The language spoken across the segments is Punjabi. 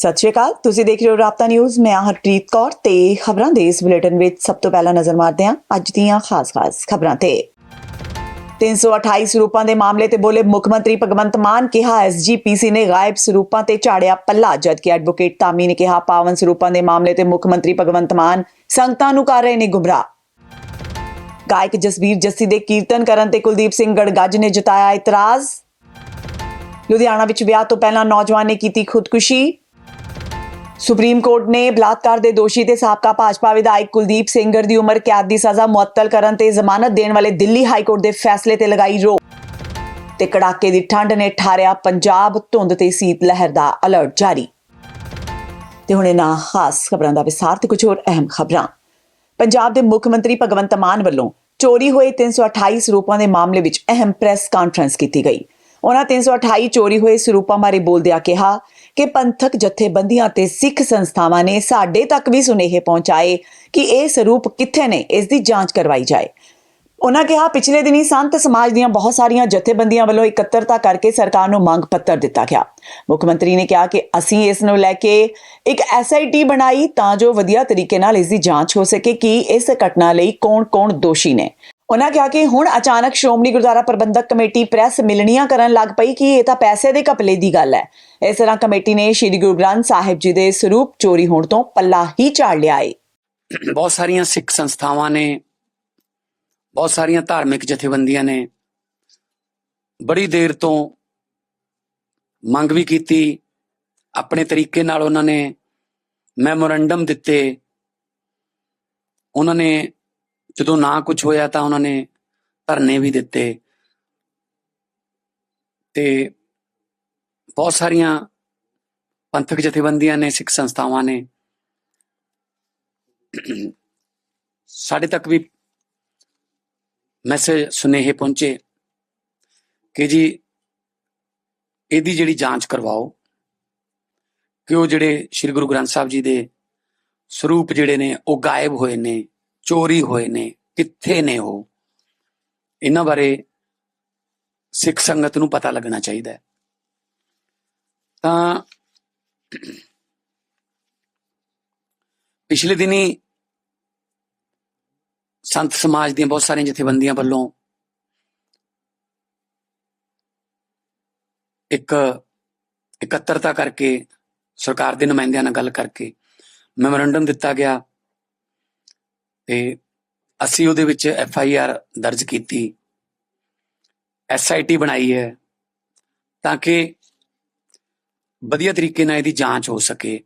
ਸਤਿ ਸ਼੍ਰੀ ਅਕਾਲ। ਤੁਸੀਂ ਦੇਖ ਰਹੇ ਹੋ ਰਾਪਤਾ ਨਿਊਜ਼। ਮੈਂ ਹਾਂ ਹਰਪ੍ਰੀਤ ਕੌਰ ਤੇ ਖਬਰਾਂ ਦੇ ਇਸ ਬੁਲੇਟਿਨ ਵਿੱਚ ਸਭ ਤੋਂ ਪਹਿਲਾਂ ਨਜ਼ਰ ਮਾਰਦੇ ਹਾਂ ਅੱਜ ਦੀਆਂ ਖਾਸ-ਖਾਸ ਖਬਰਾਂ ਤੇ। 328 ਸਰੂਪਾਂ ਦੇ ਮਾਮਲੇ ਤੇ ਬੋਲੇ ਮੁੱਖ ਮੰਤਰੀ ਭਗਵੰਤ ਮਾਨ ਕਿਹਾ ਐਸਜੀਪੀਸੀ ਨੇ ਗਾਇਬ ਸਰੂਪਾਂ ਤੇ ਝਾੜਿਆ ਪੱਲਾ। ਜਦਕਿ ਐਡਵੋਕੇਟ ਤਾਮੀ ਨੇ ਕਿਹਾ, ਪਾਵਨ ਸਰੂਪਾਂ ਦੇ ਮਾਮਲੇ ਤੇ ਮੁੱਖ ਮੰਤਰੀ ਭਗਵੰਤ ਮਾਨ ਸੰਗਤਾਂ ਨੂੰ ਕਰ ਰਹੇ ਨੇ ਗੁੰਮਰਾਹ ਗਾਇਕ ਜਸਵੀਰ ਜੱਸੀ ਦੇ ਕੀਰਤਨ ਕਰਨ ਤੇ ਕੁਲਦੀਪ ਸਿੰਘ ਗੜਗੱਜ ਨੇ ਜਤਾਇਆ ਇਤਰਾਜ਼। ਲੁਧਿਆਣਾ ਵਿੱਚ ਵਿਆਹ ਤੋਂ ਪਹਿਲਾਂ ਨੌਜਵਾਨ ਨੇ ਕੀਤੀ ਖੁਦਕੁਸ਼ੀ। ਸੁਪਰੀਮ ਕੋਰਟ ਨੇ ਬਲਾਤਕਾਰ ਦੇ ਦੋਸ਼ੀ ਤੇ ਸਾਬਕਾ ਭਾਜਪਾ ਵਿਧਾਇਕ ਕੁਲਦੀਪ ਸਿੰਘਰ ਦੀ ਉਮਰ, ਕੈਦ ਦੀ ਸਜ਼ਾ ਮੁਅੱਤਲ ਕਰਨ ਤੇ ਜ਼ਮਾਨਤ ਦੇਣ ਵਾਲੇ ਦਿੱਲੀ ਹਾਈ ਕੋਰਟ ਦੇ ਫੈਸਲੇ ਤੇ ਲਗਾਈ ਰੋਕ। ਤੇ ਕੜਾਕੇ ਦੀ ਠੰਡ ਨੇ ਠਾਰਿਆ ਪੰਜਾਬ ਧੁੰਦ ਤੇ ਸੀਤ ਲਹਿਰ ਦਾ ਅਲਰਟ ਜਾਰੀ। ਤੇ ਹੁਣ ਇਹਨਾਂ ਖਾਸ ਖਬਰਾਂ ਦਾ ਵਿਸਾਰ ਤੇ ਕੁਝ ਹੋਰ ਅਹਿਮ ਖਬਰਾਂ। ਪੰਜਾਬ ਦੇ ਮੁੱਖ ਮੰਤਰੀ ਭਗਵੰਤ ਮਾਨ ਵੱਲੋਂ ਚੋਰੀ ਹੋਏ 328 ਸਰੂਪਾਂ ਦੇ ਮਾਮਲੇ ਵਿੱਚ ਅਹਿਮ ਪ੍ਰੈਸ ਕਾਨਫਰੰਸ ਕੀਤੀ ਗਈ। ਉਹਨਾਂ 328 ਚੋਰੀ ਹੋਏ ਸਰੂਪਾਂ ਬਾਰੇ ਬੋਲਦਿਆਂ ਕਿਹਾ ਕਿ ਪੰਥਕ ਜਥੇਬੰਦੀਆਂ ਤੇ ਸਿੱਖ ਸੰਸਥਾਵਾਂ ਨੇ ਸਾਡੇ ਤੱਕ ਵੀ ਸੁਨੇਹੇ ਪਹੁੰਚਾਏ ਕਿ ਇਹ ਸਰੂਪ ਕਿੱਥੇ ਨੇ, ਇਸ ਦੀ ਜਾਂਚ ਕਰਵਾਈ ਜਾਏ। ਉਹਨਾਂ ਕਿਹਾ, ਪਿਛਲੇ ਦਿਨੀ ਸੰਤ ਸਮਾਜ ਦੀਆਂ ਬਹੁਤ ਸਾਰੀਆਂ ਜਥੇਬੰਦੀਆਂ ਵੱਲੋਂ ਇਕੱਤਰਤਾ ਕਰਕੇ ਸਰਕਾਰ ਨੂੰ ਮੰਗ ਪੱਤਰ ਦਿੱਤਾ ਗਿਆ। ਮੁੱਖ ਮੰਤਰੀ ਨੇ ਕਿਹਾ ਕਿ ਅਸੀਂ ਇਸ ਨੂੰ ਲੈ ਕੇ ਇੱਕ ਐਸਆਈਟੀ ਬਣਾਈ ਤਾਂ ਜੋ ਵਧੀਆ ਤਰੀਕੇ ਨਾਲ ਇਸ ਦੀ ਜਾਂਚ ਹੋ ਸਕੇ ਕਿ ਇਸ ਘਟਨਾ ਲਈ ਕੌਣ-ਕੌਣ ਦੋਸ਼ੀ ਨੇ। ਉਹਨਾਂ ਕਿਹਾ ਕਿ ਹੁਣ ਅਚਾਨਕ ਸ਼੍ਰੋਮਣੀ ਗੁਰਦੁਆਰਾ ਪ੍ਰਬੰਧਕ ਕਮੇਟੀ ਪ੍ਰੈਸ ਮਿਲਣੀਆਂ ਕਰਨ ਲੱਗ ਪਈ ਕਿ ਇਹ ਤਾਂ ਪੈਸੇ ਦੇ ਘਪਲੇ ਦੀ ਗੱਲ ਹੈ। ਇਸ ਤਰ੍ਹਾਂ ਕਮੇਟੀ ਨੇ ਸ੍ਰੀ ਗੁਰੂ ਗ੍ਰੰਥ ਸਾਹਿਬ ਜੀ ਦੇ ਸਰੂਪ ਚੋਰੀ ਹੋਣ ਤੋਂ ਪੱਲਾ ਹੀ ਝਾੜ ਲਿਆ ਏ। ਬਹੁਤ ਸਾਰੀਆਂ ਸਿੱਖ ਸੰਸਥਾਵਾਂ ਨੇ, ਬਹੁਤ ਸਾਰੀਆਂ ਧਾਰਮਿਕ ਜਥੇਬੰਦੀਆਂ ਨੇ ਬੜੀ ਦੇਰ ਤੋਂ ਮੰਗ ਵੀ ਕੀਤੀ, ਆਪਣੇ ਤਰੀਕੇ ਨਾਲ ਉਹਨਾਂ ਨੇ ਮੈਮੋਰੰਡਮ ਦਿੱਤੇ, ਉਹਨਾਂ ਨੇ ਜਦੋਂ ਨਾ ਕੁਝ ਹੋਇਆ ਤਾਂ ਉਹਨਾਂ ਨੇ ਧਰਨੇ ਵੀ ਦਿੱਤੇ। ਤੇ ਬਹੁਤ ਸਾਰੀਆਂ ਪੰਥਕ ਜਥੇਬੰਦੀਆਂ ਨੇ, ਸਿੱਖ ਸੰਸਥਾਵਾਂ ਨੇ, ਸਾਡੇ ਤੱਕ ਵੀ ਮੈਸੇਜ ਸੁਨੇਹੇ ਪਹੁੰਚੇ ਕਿ ਜੀ ਇਹਦੀ ਜਿਹੜੀ ਜਾਂਚ ਕਰਵਾਓ ਕਿ ਉਹ ਜਿਹੜੇ ਸ੍ਰੀ ਗੁਰੂ ਗ੍ਰੰਥ ਸਾਹਿਬ ਜੀ ਦੇ ਸਰੂਪ ਜਿਹੜੇ ਨੇ, ਉਹ ਗਾਇਬ ਹੋਏ ਨੇ। ਚੋਰੀ ਹੋਏ ਨੇ, ਕਿੱਥੇ ਨੇ ਉਹ? ਇਹਨਾਂ ਬਾਰੇ ਸਿੱਖ ਸੰਗਤ ਨੂੰ ਪਤਾ ਲੱਗਣਾ ਚਾਹੀਦਾ ਹੈ। ਤਾਂ ਪਿਛਲੇ ਦਿਨੀ ਸੰਤ ਸਮਾਜ ਦੀਆਂ ਬਹੁਤ ਸਾਰੀਆਂ ਜਥੇਬੰਦੀਆਂ ਵੱਲੋਂ ਇੱਕ ਇਕੱਤਰਤਾ ਕਰਕੇ, ਸਰਕਾਰ ਦੇ ਨੁਮਾਇੰਦਿਆਂ ਨਾਲ ਗੱਲ ਕਰਕੇ ਮੈਮੋਰੰਡਮ ਦਿੱਤਾ ਗਿਆ। ਤੇ ਅਸੀਂ ਉਹਦੇ ਵਿੱਚ ਐਫ ਆਈ ਆਰ ਦਰਜ ਕੀਤੀ। ਐਸ ਆਈ ਟੀ ਬਣਾਈ ਹੈ ਤਾਂ ਕਿ ਵਧੀਆ ਤਰੀਕੇ ਨਾਲ ਇਹਦੀ ਜਾਂਚ ਹੋ ਸਕੇ।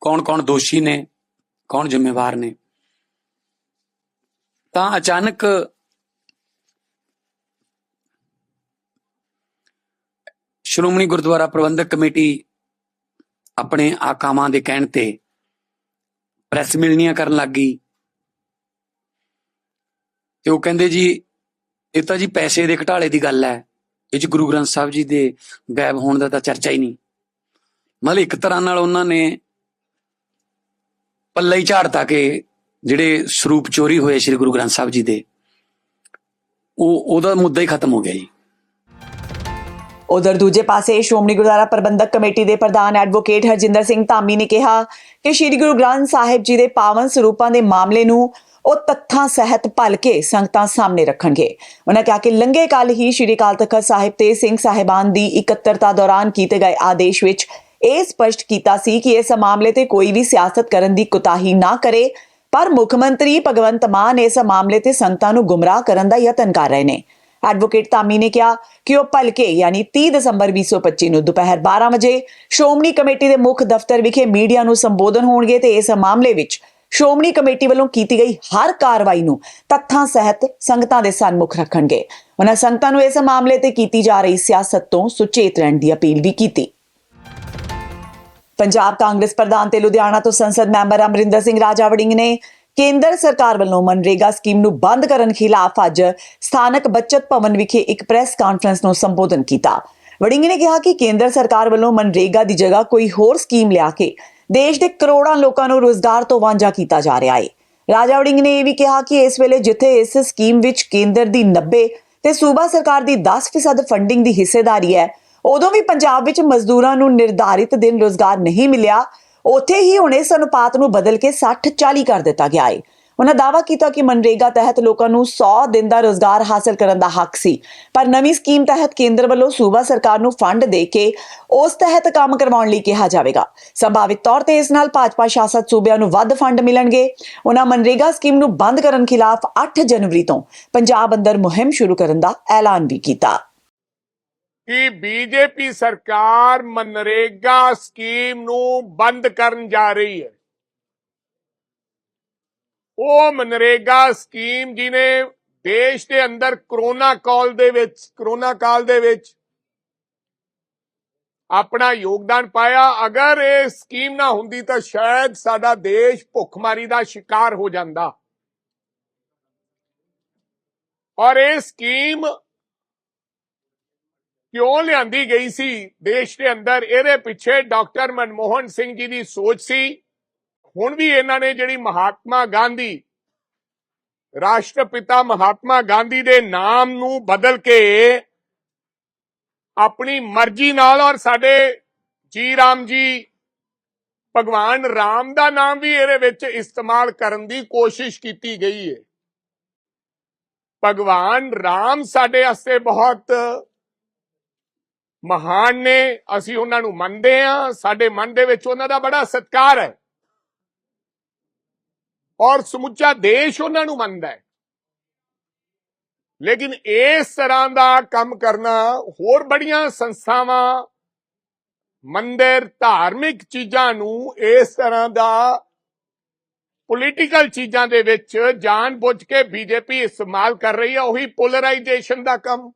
ਕੌਣ-ਕੌਣ ਦੋਸ਼ੀ ਨੇ, ਕੌਣ ਜ਼ਿੰਮੇਵਾਰ ਨੇ। ਤਾਂ ਅਚਾਨਕ ਸ਼੍ਰੋਮਣੀ ਗੁਰਦੁਆਰਾ ਪ੍ਰਬੰਧਕ ਕਮੇਟੀ ਆਪਣੇ ਆਕਾਮਾਂ ਦੇ ਕਹਿਣ ਤੇ ਪ੍ਰੈਸ ਮਿਲਣੀਆਂ ਕਰਨ ਲੱਗ ਗਈ। ਤੇ ਉਹ ਕਹਿੰਦੇ ਜੀ, ਇਹ ਤਾਂ ਜੀ ਪੈਸੇ ਦੇ ਘਟਾਲੇ ਦੀ ਗੱਲ ਹੈ। ਇਹ ਚ ਗੁਰੂ ਗ੍ਰੰਥ ਸਾਹਿਬ ਜੀ ਦੇ ਗਾਇਬ ਹੋਣ ਦਾ ਤਾਂ ਚਰਚਾ ਹੀ ਨਹੀਂ। ਮਤਲਬ ਇੱਕ ਤਰ੍ਹਾਂ ਨਾਲ ਉਹਨਾਂ ਨੇ ਪੱਲਾ ਹੀ ਝਾੜਤਾ ਕਿ ਜਿਹੜੇ ਸਰੂਪ ਚੋਰੀ ਹੋਏ ਸ੍ਰੀ ਗੁਰੂ ਗ੍ਰੰਥ ਸਾਹਿਬ ਜੀ ਦੇ, ਉਹ, ਉਹਦਾ ਮੁੱਦਾ ਹੀ ਖਤਮ ਹੋ ਗਿਆ ਜੀ। ਉਧਰ ਦੂਜੇ ਪਾਸੇ ਸ਼੍ਰੋਮਣੀ ਗੁਰਦੁਆਰਾ ਪ੍ਰਬੰਧਕ ਕਮੇਟੀ ਦੇ ਪ੍ਰਧਾਨ ਐਡਵੋਕੇਟ ਹਰਜਿੰਦਰ ਸਿੰਘ ਧਾਮੀ ਨੇ ਕਿਹਾ ਕਿ ਸ੍ਰੀ ਗੁਰੂ ਗ੍ਰੰਥ ਸਾਹਿਬ ਜੀ ਦੇ ਪਾਵਨ ਸਰੂਪਾਂ ਦੇ ਮਾਮਲੇ ਨੂੰ ਉਹ ਤੱਥਾਂ ਸਹਿਤ ਭਲ ਕੇ ਸੰਗਤਾਂ ਸਾਹਮਣੇ ਰੱਖਣਗੇ। ਉਹਨਾਂ ਕਿਹਾ ਕਿ ਲੰਘੇ ਕੱਲ ਹੀ ਸ੍ਰੀ ਅਕਾਲ ਤਖਤ ਸਾਹਿਬ ਤੇ ਸਿੰਘ ਸਾਹਿਬਾਨ ਦੀ ਇਕੱਤਰਤਾ ਦੌਰਾਨ ਕੀਤੇ ਗਏ ਆਦੇਸ਼ ਵਿੱਚ ਇਹ ਸਪਸ਼ਟ ਕੀਤਾ ਸੀ ਕਿ ਇਸ ਮਾਮਲੇ ਤੇ ਕੋਈ ਵੀ ਸਿਆਸਤ ਕਰਨ ਦੀ ਕੁਤਾਹੀ ਨਾ ਕਰੇ, ਪਰ ਮੁੱਖ ਮੰਤਰੀ ਭਗਵੰਤ ਮਾਨ ਇਸ ਮਾਮਲੇ ਤੇ ਸੰਗਤਾਂ ਨੂੰ ਗੁੰਮਰਾਹ ਕਰਨ ਦਾ ਯਤਨ ਕਰ ਰਹੇ ਨੇ। ਐਡਵੋਕੇਟ ਤਾਮੀ ਨੇ ਕਿਹਾ ਕਿ ਉਹ ਭਲਕੇ ਯਾਨੀ 30 ਦਸੰਬਰ 2025 ਨੂੰ ਦੁਪਹਿਰ 12 ਵਜੇ ਸ਼੍ਰੋਮਣੀ ਕਮੇਟੀ ਦੇ ਮੁੱਖ ਦਫ਼ਤਰ ਵਿਖੇ ਮੀਡੀਆ ਨੂੰ ਸੰਬੋਧਨ ਹੋਣਗੇ ਤੇ ਇਸ ਮਾਮਲੇ ਵਿੱਚ ਸ਼੍ਰੋਮਣੀ ਕਮੇਟੀ ਵੱਲੋਂ ਕੀਤੀ ਗਈ ਹਰ ਕਾਰਵਾਈ ਨੂੰ ਤੱਥਾਂ ਸਹਿਤ ਸੰਗਤਾਂ ਦੇ ਸਨਮੁਖ ਰੱਖਣਗੇ। ਉਹਨਾਂ ਸੰਗਤਾਂ ਨੂੰ ਇਸ ਮਾਮਲੇ ਤੇ ਕੀਤੀ ਜਾ ਰਹੀ ਸਿਆਸਤ ਤੋਂ ਸੁਚੇਤ ਰਹਿਣ ਦੀ ਅਪੀਲ ਵੀ ਕੀਤੀ। ਪੰਜਾਬ ਕਾਂਗਰਸ ਪ੍ਰਧਾਨ ਤੇ ਲੁਧਿਆਣਾ ਤੋਂ ਸੰਸਦ ਮੈਂਬਰ ਅਮਰਿੰਦਰ ਸਿੰਘ ਰਾਜਾ ਵੜਿੰਗ ਨੇ ਕੇਂਦਰ ਸਰਕਾਰ ਵੱਲੋਂ ਮਨਰੇਗਾ ਸਕੀਮ ਨੂੰ ਬੰਦ ਕਰਨ ਖਿਲਾਫ ਅੱਜ ਸਥਾਨਕ ਬੱਚਤ ਭਵਨ ਵਿਖੇ ਇੱਕ ਪ੍ਰੈਸ ਕਾਨਫਰੰਸ ਨੂੰ ਸੰਬੋਧਨ ਕੀਤਾ। ਵੜਿੰਗ ਨੇ ਕਿਹਾ ਕਿ ਕੇਂਦਰ ਸਰਕਾਰ ਵੱਲੋਂ ਮਨਰੇਗਾ ਦੀ ਜਗ੍ਹਾ ਕੋਈ ਹੋਰ ਸਕੀਮ ਲਿਆ ਕੇ ਦੇਸ਼ ਦੇ ਕਰੋੜਾਂ ਲੋਕਾਂ ਨੂੰ ਰੋਜ਼ਗਾਰ ਤੋਂ ਵਾਂਝਾ ਕੀਤਾ ਜਾ ਰਿਹਾ ਹੈ ਰਾਜਾ ਵੜਿੰਗ ਨੇ ਇਹ ਵੀ ਕਿਹਾ ਕਿ ਇਸ ਵੇਲੇ ਜਿੱਥੇ ਇਸ ਸਕੀਮ ਵਿੱਚ ਕੇਂਦਰ ਦੀ 90 ਤੇ ਸੂਬਾ ਸਰਕਾਰ ਦੀ 10% ਫੰਡਿੰਗ ਦੀ ਹਿੱਸੇਦਾਰੀ ਹੈ, ਉਦੋਂ ਵੀ ਪੰਜਾਬ ਵਿੱਚ ਮਜ਼ਦੂਰਾਂ ਨੂੰ ਨਿਰਧਾਰਿਤ ਦਿਨ ਰੋਜ਼ਗਾਰ ਨਹੀਂ ਮਿਲਿਆ। ਉੱਥੇ ਹੀ ਹੁਣ ਇਸ ਅਨੁਪਾਤ ਨੂੰ ਬਦਲ ਕੇ 60 40 ਕਰ ਦਿੱਤਾ ਗਿਆ ਹੈ ਉਹਨਾਂ ਦਾਅਵਾ ਕੀਤਾ ਕਿ ਮਨਰੇਗਾ ਤਹਿਤ ਲੋਕਾਂ ਨੂੰ 100 ਦਿਨ ਦਾ ਰੋਜ਼ਗਾਰ ਹਾਸਲ ਕਰਨ ਦਾ ਹੱਕ ਸੀ। ਪਰ ਨਵੀਂ ਸਕੀਮ ਤਹਿਤ ਕੇਂਦਰ ਵੱਲੋਂ ਸੂਬਾ ਸਰਕਾਰ ਨੂੰ ਫੰਡ ਦੇ ਕੇ ਉਸ ਤਹਿਤ ਕੰਮ ਕਰਵਾਉਣ ਲਈ ਕਿਹਾ ਜਾਵੇਗਾ। ਸੰਭਾਵਿਤ ਤੌਰ ਤੇ ਇਸ ਨਾਲ ਭਾਜਪਾ ਸ਼ਾਸਤ ਸੂਬਿਆਂ ਨੂੰ ਵੱਧ ਫੰਡ ਮਿਲਣਗੇ। ਉਹਨਾਂ ਮਨਰੇਗਾ ਸਕੀਮ ਨੂੰ ਬੰਦ ਕਰਨ ਖਿਲਾਫ 8 ਜਨਵਰੀ ਤੋਂ ਪੰਜਾਬ ਅੰਦਰ ਮੁਹਿੰਮ ਸ਼ੁਰੂ ਕਰਨ ਦਾ ਐਲਾਨ ਵੀ ਕੀਤਾ। ਕਿ ਬੀਜੇਪੀ ਸਰਕਾਰ ਮਨਰੇਗਾ ਸਕੀਮ ਨੂੰ ਬੰਦ ਕਰਨ ਜਾ ਰਹੀ ਹੈ। ਉਹ ਮਨਰੇਗਾ ਸਕੀਮ ਜਿਹਨੇ ਦੇਸ਼ ਦੇ ਅੰਦਰ ਕਰੋਨਾ ਕਾਲ ਦੇ ਵਿੱਚ, ਕਰੋਨਾ ਕਾਲ ਦੇ ਵਿੱਚ ਆਪਣਾ ਯੋਗਦਾਨ ਪਾਇਆ। ਅਗਰ ਇਹ ਸਕੀਮ ਨਾ ਹੁੰਦੀ ਤਾਂ ਸ਼ਾਇਦ ਸਾਡਾ ਦੇਸ਼ ਭੁੱਖਮਾਰੀ ਦਾ ਸ਼ਿਕਾਰ ਹੋ ਜਾਂਦਾ। ਔਰ ਇਹ ਸਕੀਮ ਕਿਉਂ ਲਿਆਂਦੀ ਗਈ ਸੀ? ਦੇਸ਼ ਦੇ ਅੰਦਰ ਇਹਦੇ ਪਿੱਛੇ ਡਾਕਟਰ ਮਨਮੋਹਨ ਸਿੰਘ ਜੀ ਦੀ ਸੋਚ ਸੀ। ਹੁਣ ਵੀ ਇਹਨਾਂ ਨੇ ਜਿਹੜੀ ਮਹਾਤਮਾ ਗਾਂਧੀ, ਰਾਸ਼ਟਰਪਿਤਾ ਮਹਾਤਮਾ ਗਾਂਧੀ ਦੇ ਨਾਮ ਨੂੰ ਬਦਲ ਕੇ ਆਪਣੀ ਮਰਜ਼ੀ ਨਾਲ ਔਰ ਸਾਡੇ ਜੀ ਰਾਮ ਜੀ, ਭਗਵਾਨ ਰਾਮ ਦਾ ਨਾਮ ਵੀ ਇਹਦੇ ਵਿੱਚ ਇਸਤੇਮਾਲ ਕਰਨ ਦੀ ਕੋਸ਼ਿਸ਼ ਕੀਤੀ ਗਈ ਹੈ ਭਗਵਾਨ ਰਾਮ ਸਾਡੇ ਵਾਸਤੇ ਬਹੁਤ ਮਹਾਨ ਨੇ, ਅਸੀਂ ਉਹਨਾਂ ਨੂੰ ਮੰਨਦੇ ਹਾਂ, ਸਾਡੇ ਮਨ ਦੇ ਵਿੱਚ ਉਹਨਾਂ ਦਾ ਬੜਾ ਸਤਿਕਾਰ ਹੈ। ਔਰ ਸਮੁੱਚਾ ਦੇਸ਼ ਉਹਨਾਂ ਨੂੰ ਮੰਨਦਾ ਹੈ। ਲੇਕਿਨ ਇਸ ਤਰ੍ਹਾਂ ਦਾ ਕੰਮ ਕਰਨਾ, ਹੋਰ ਬੜੀਆਂ ਸੰਸਥਾਵਾਂ, ਮੰਦਿਰ, ਧਾਰਮਿਕ ਚੀਜ਼ਾਂ ਨੂੰ ਇਸ ਤਰ੍ਹਾਂ ਦਾ ਪੋਲੀਟੀਕਲ ਚੀਜ਼ਾਂ ਦੇ ਵਿੱਚ ਜਾਣ ਬੁੱਝ ਕੇ ਬੀਜੇਪੀ ਇਸਤੇਮਾਲ ਕਰ ਰਹੀ ਹੈ, ਉਹੀ ਪੋਲਰਾਈਜੇਸ਼ਨ ਦਾ ਕੰਮ।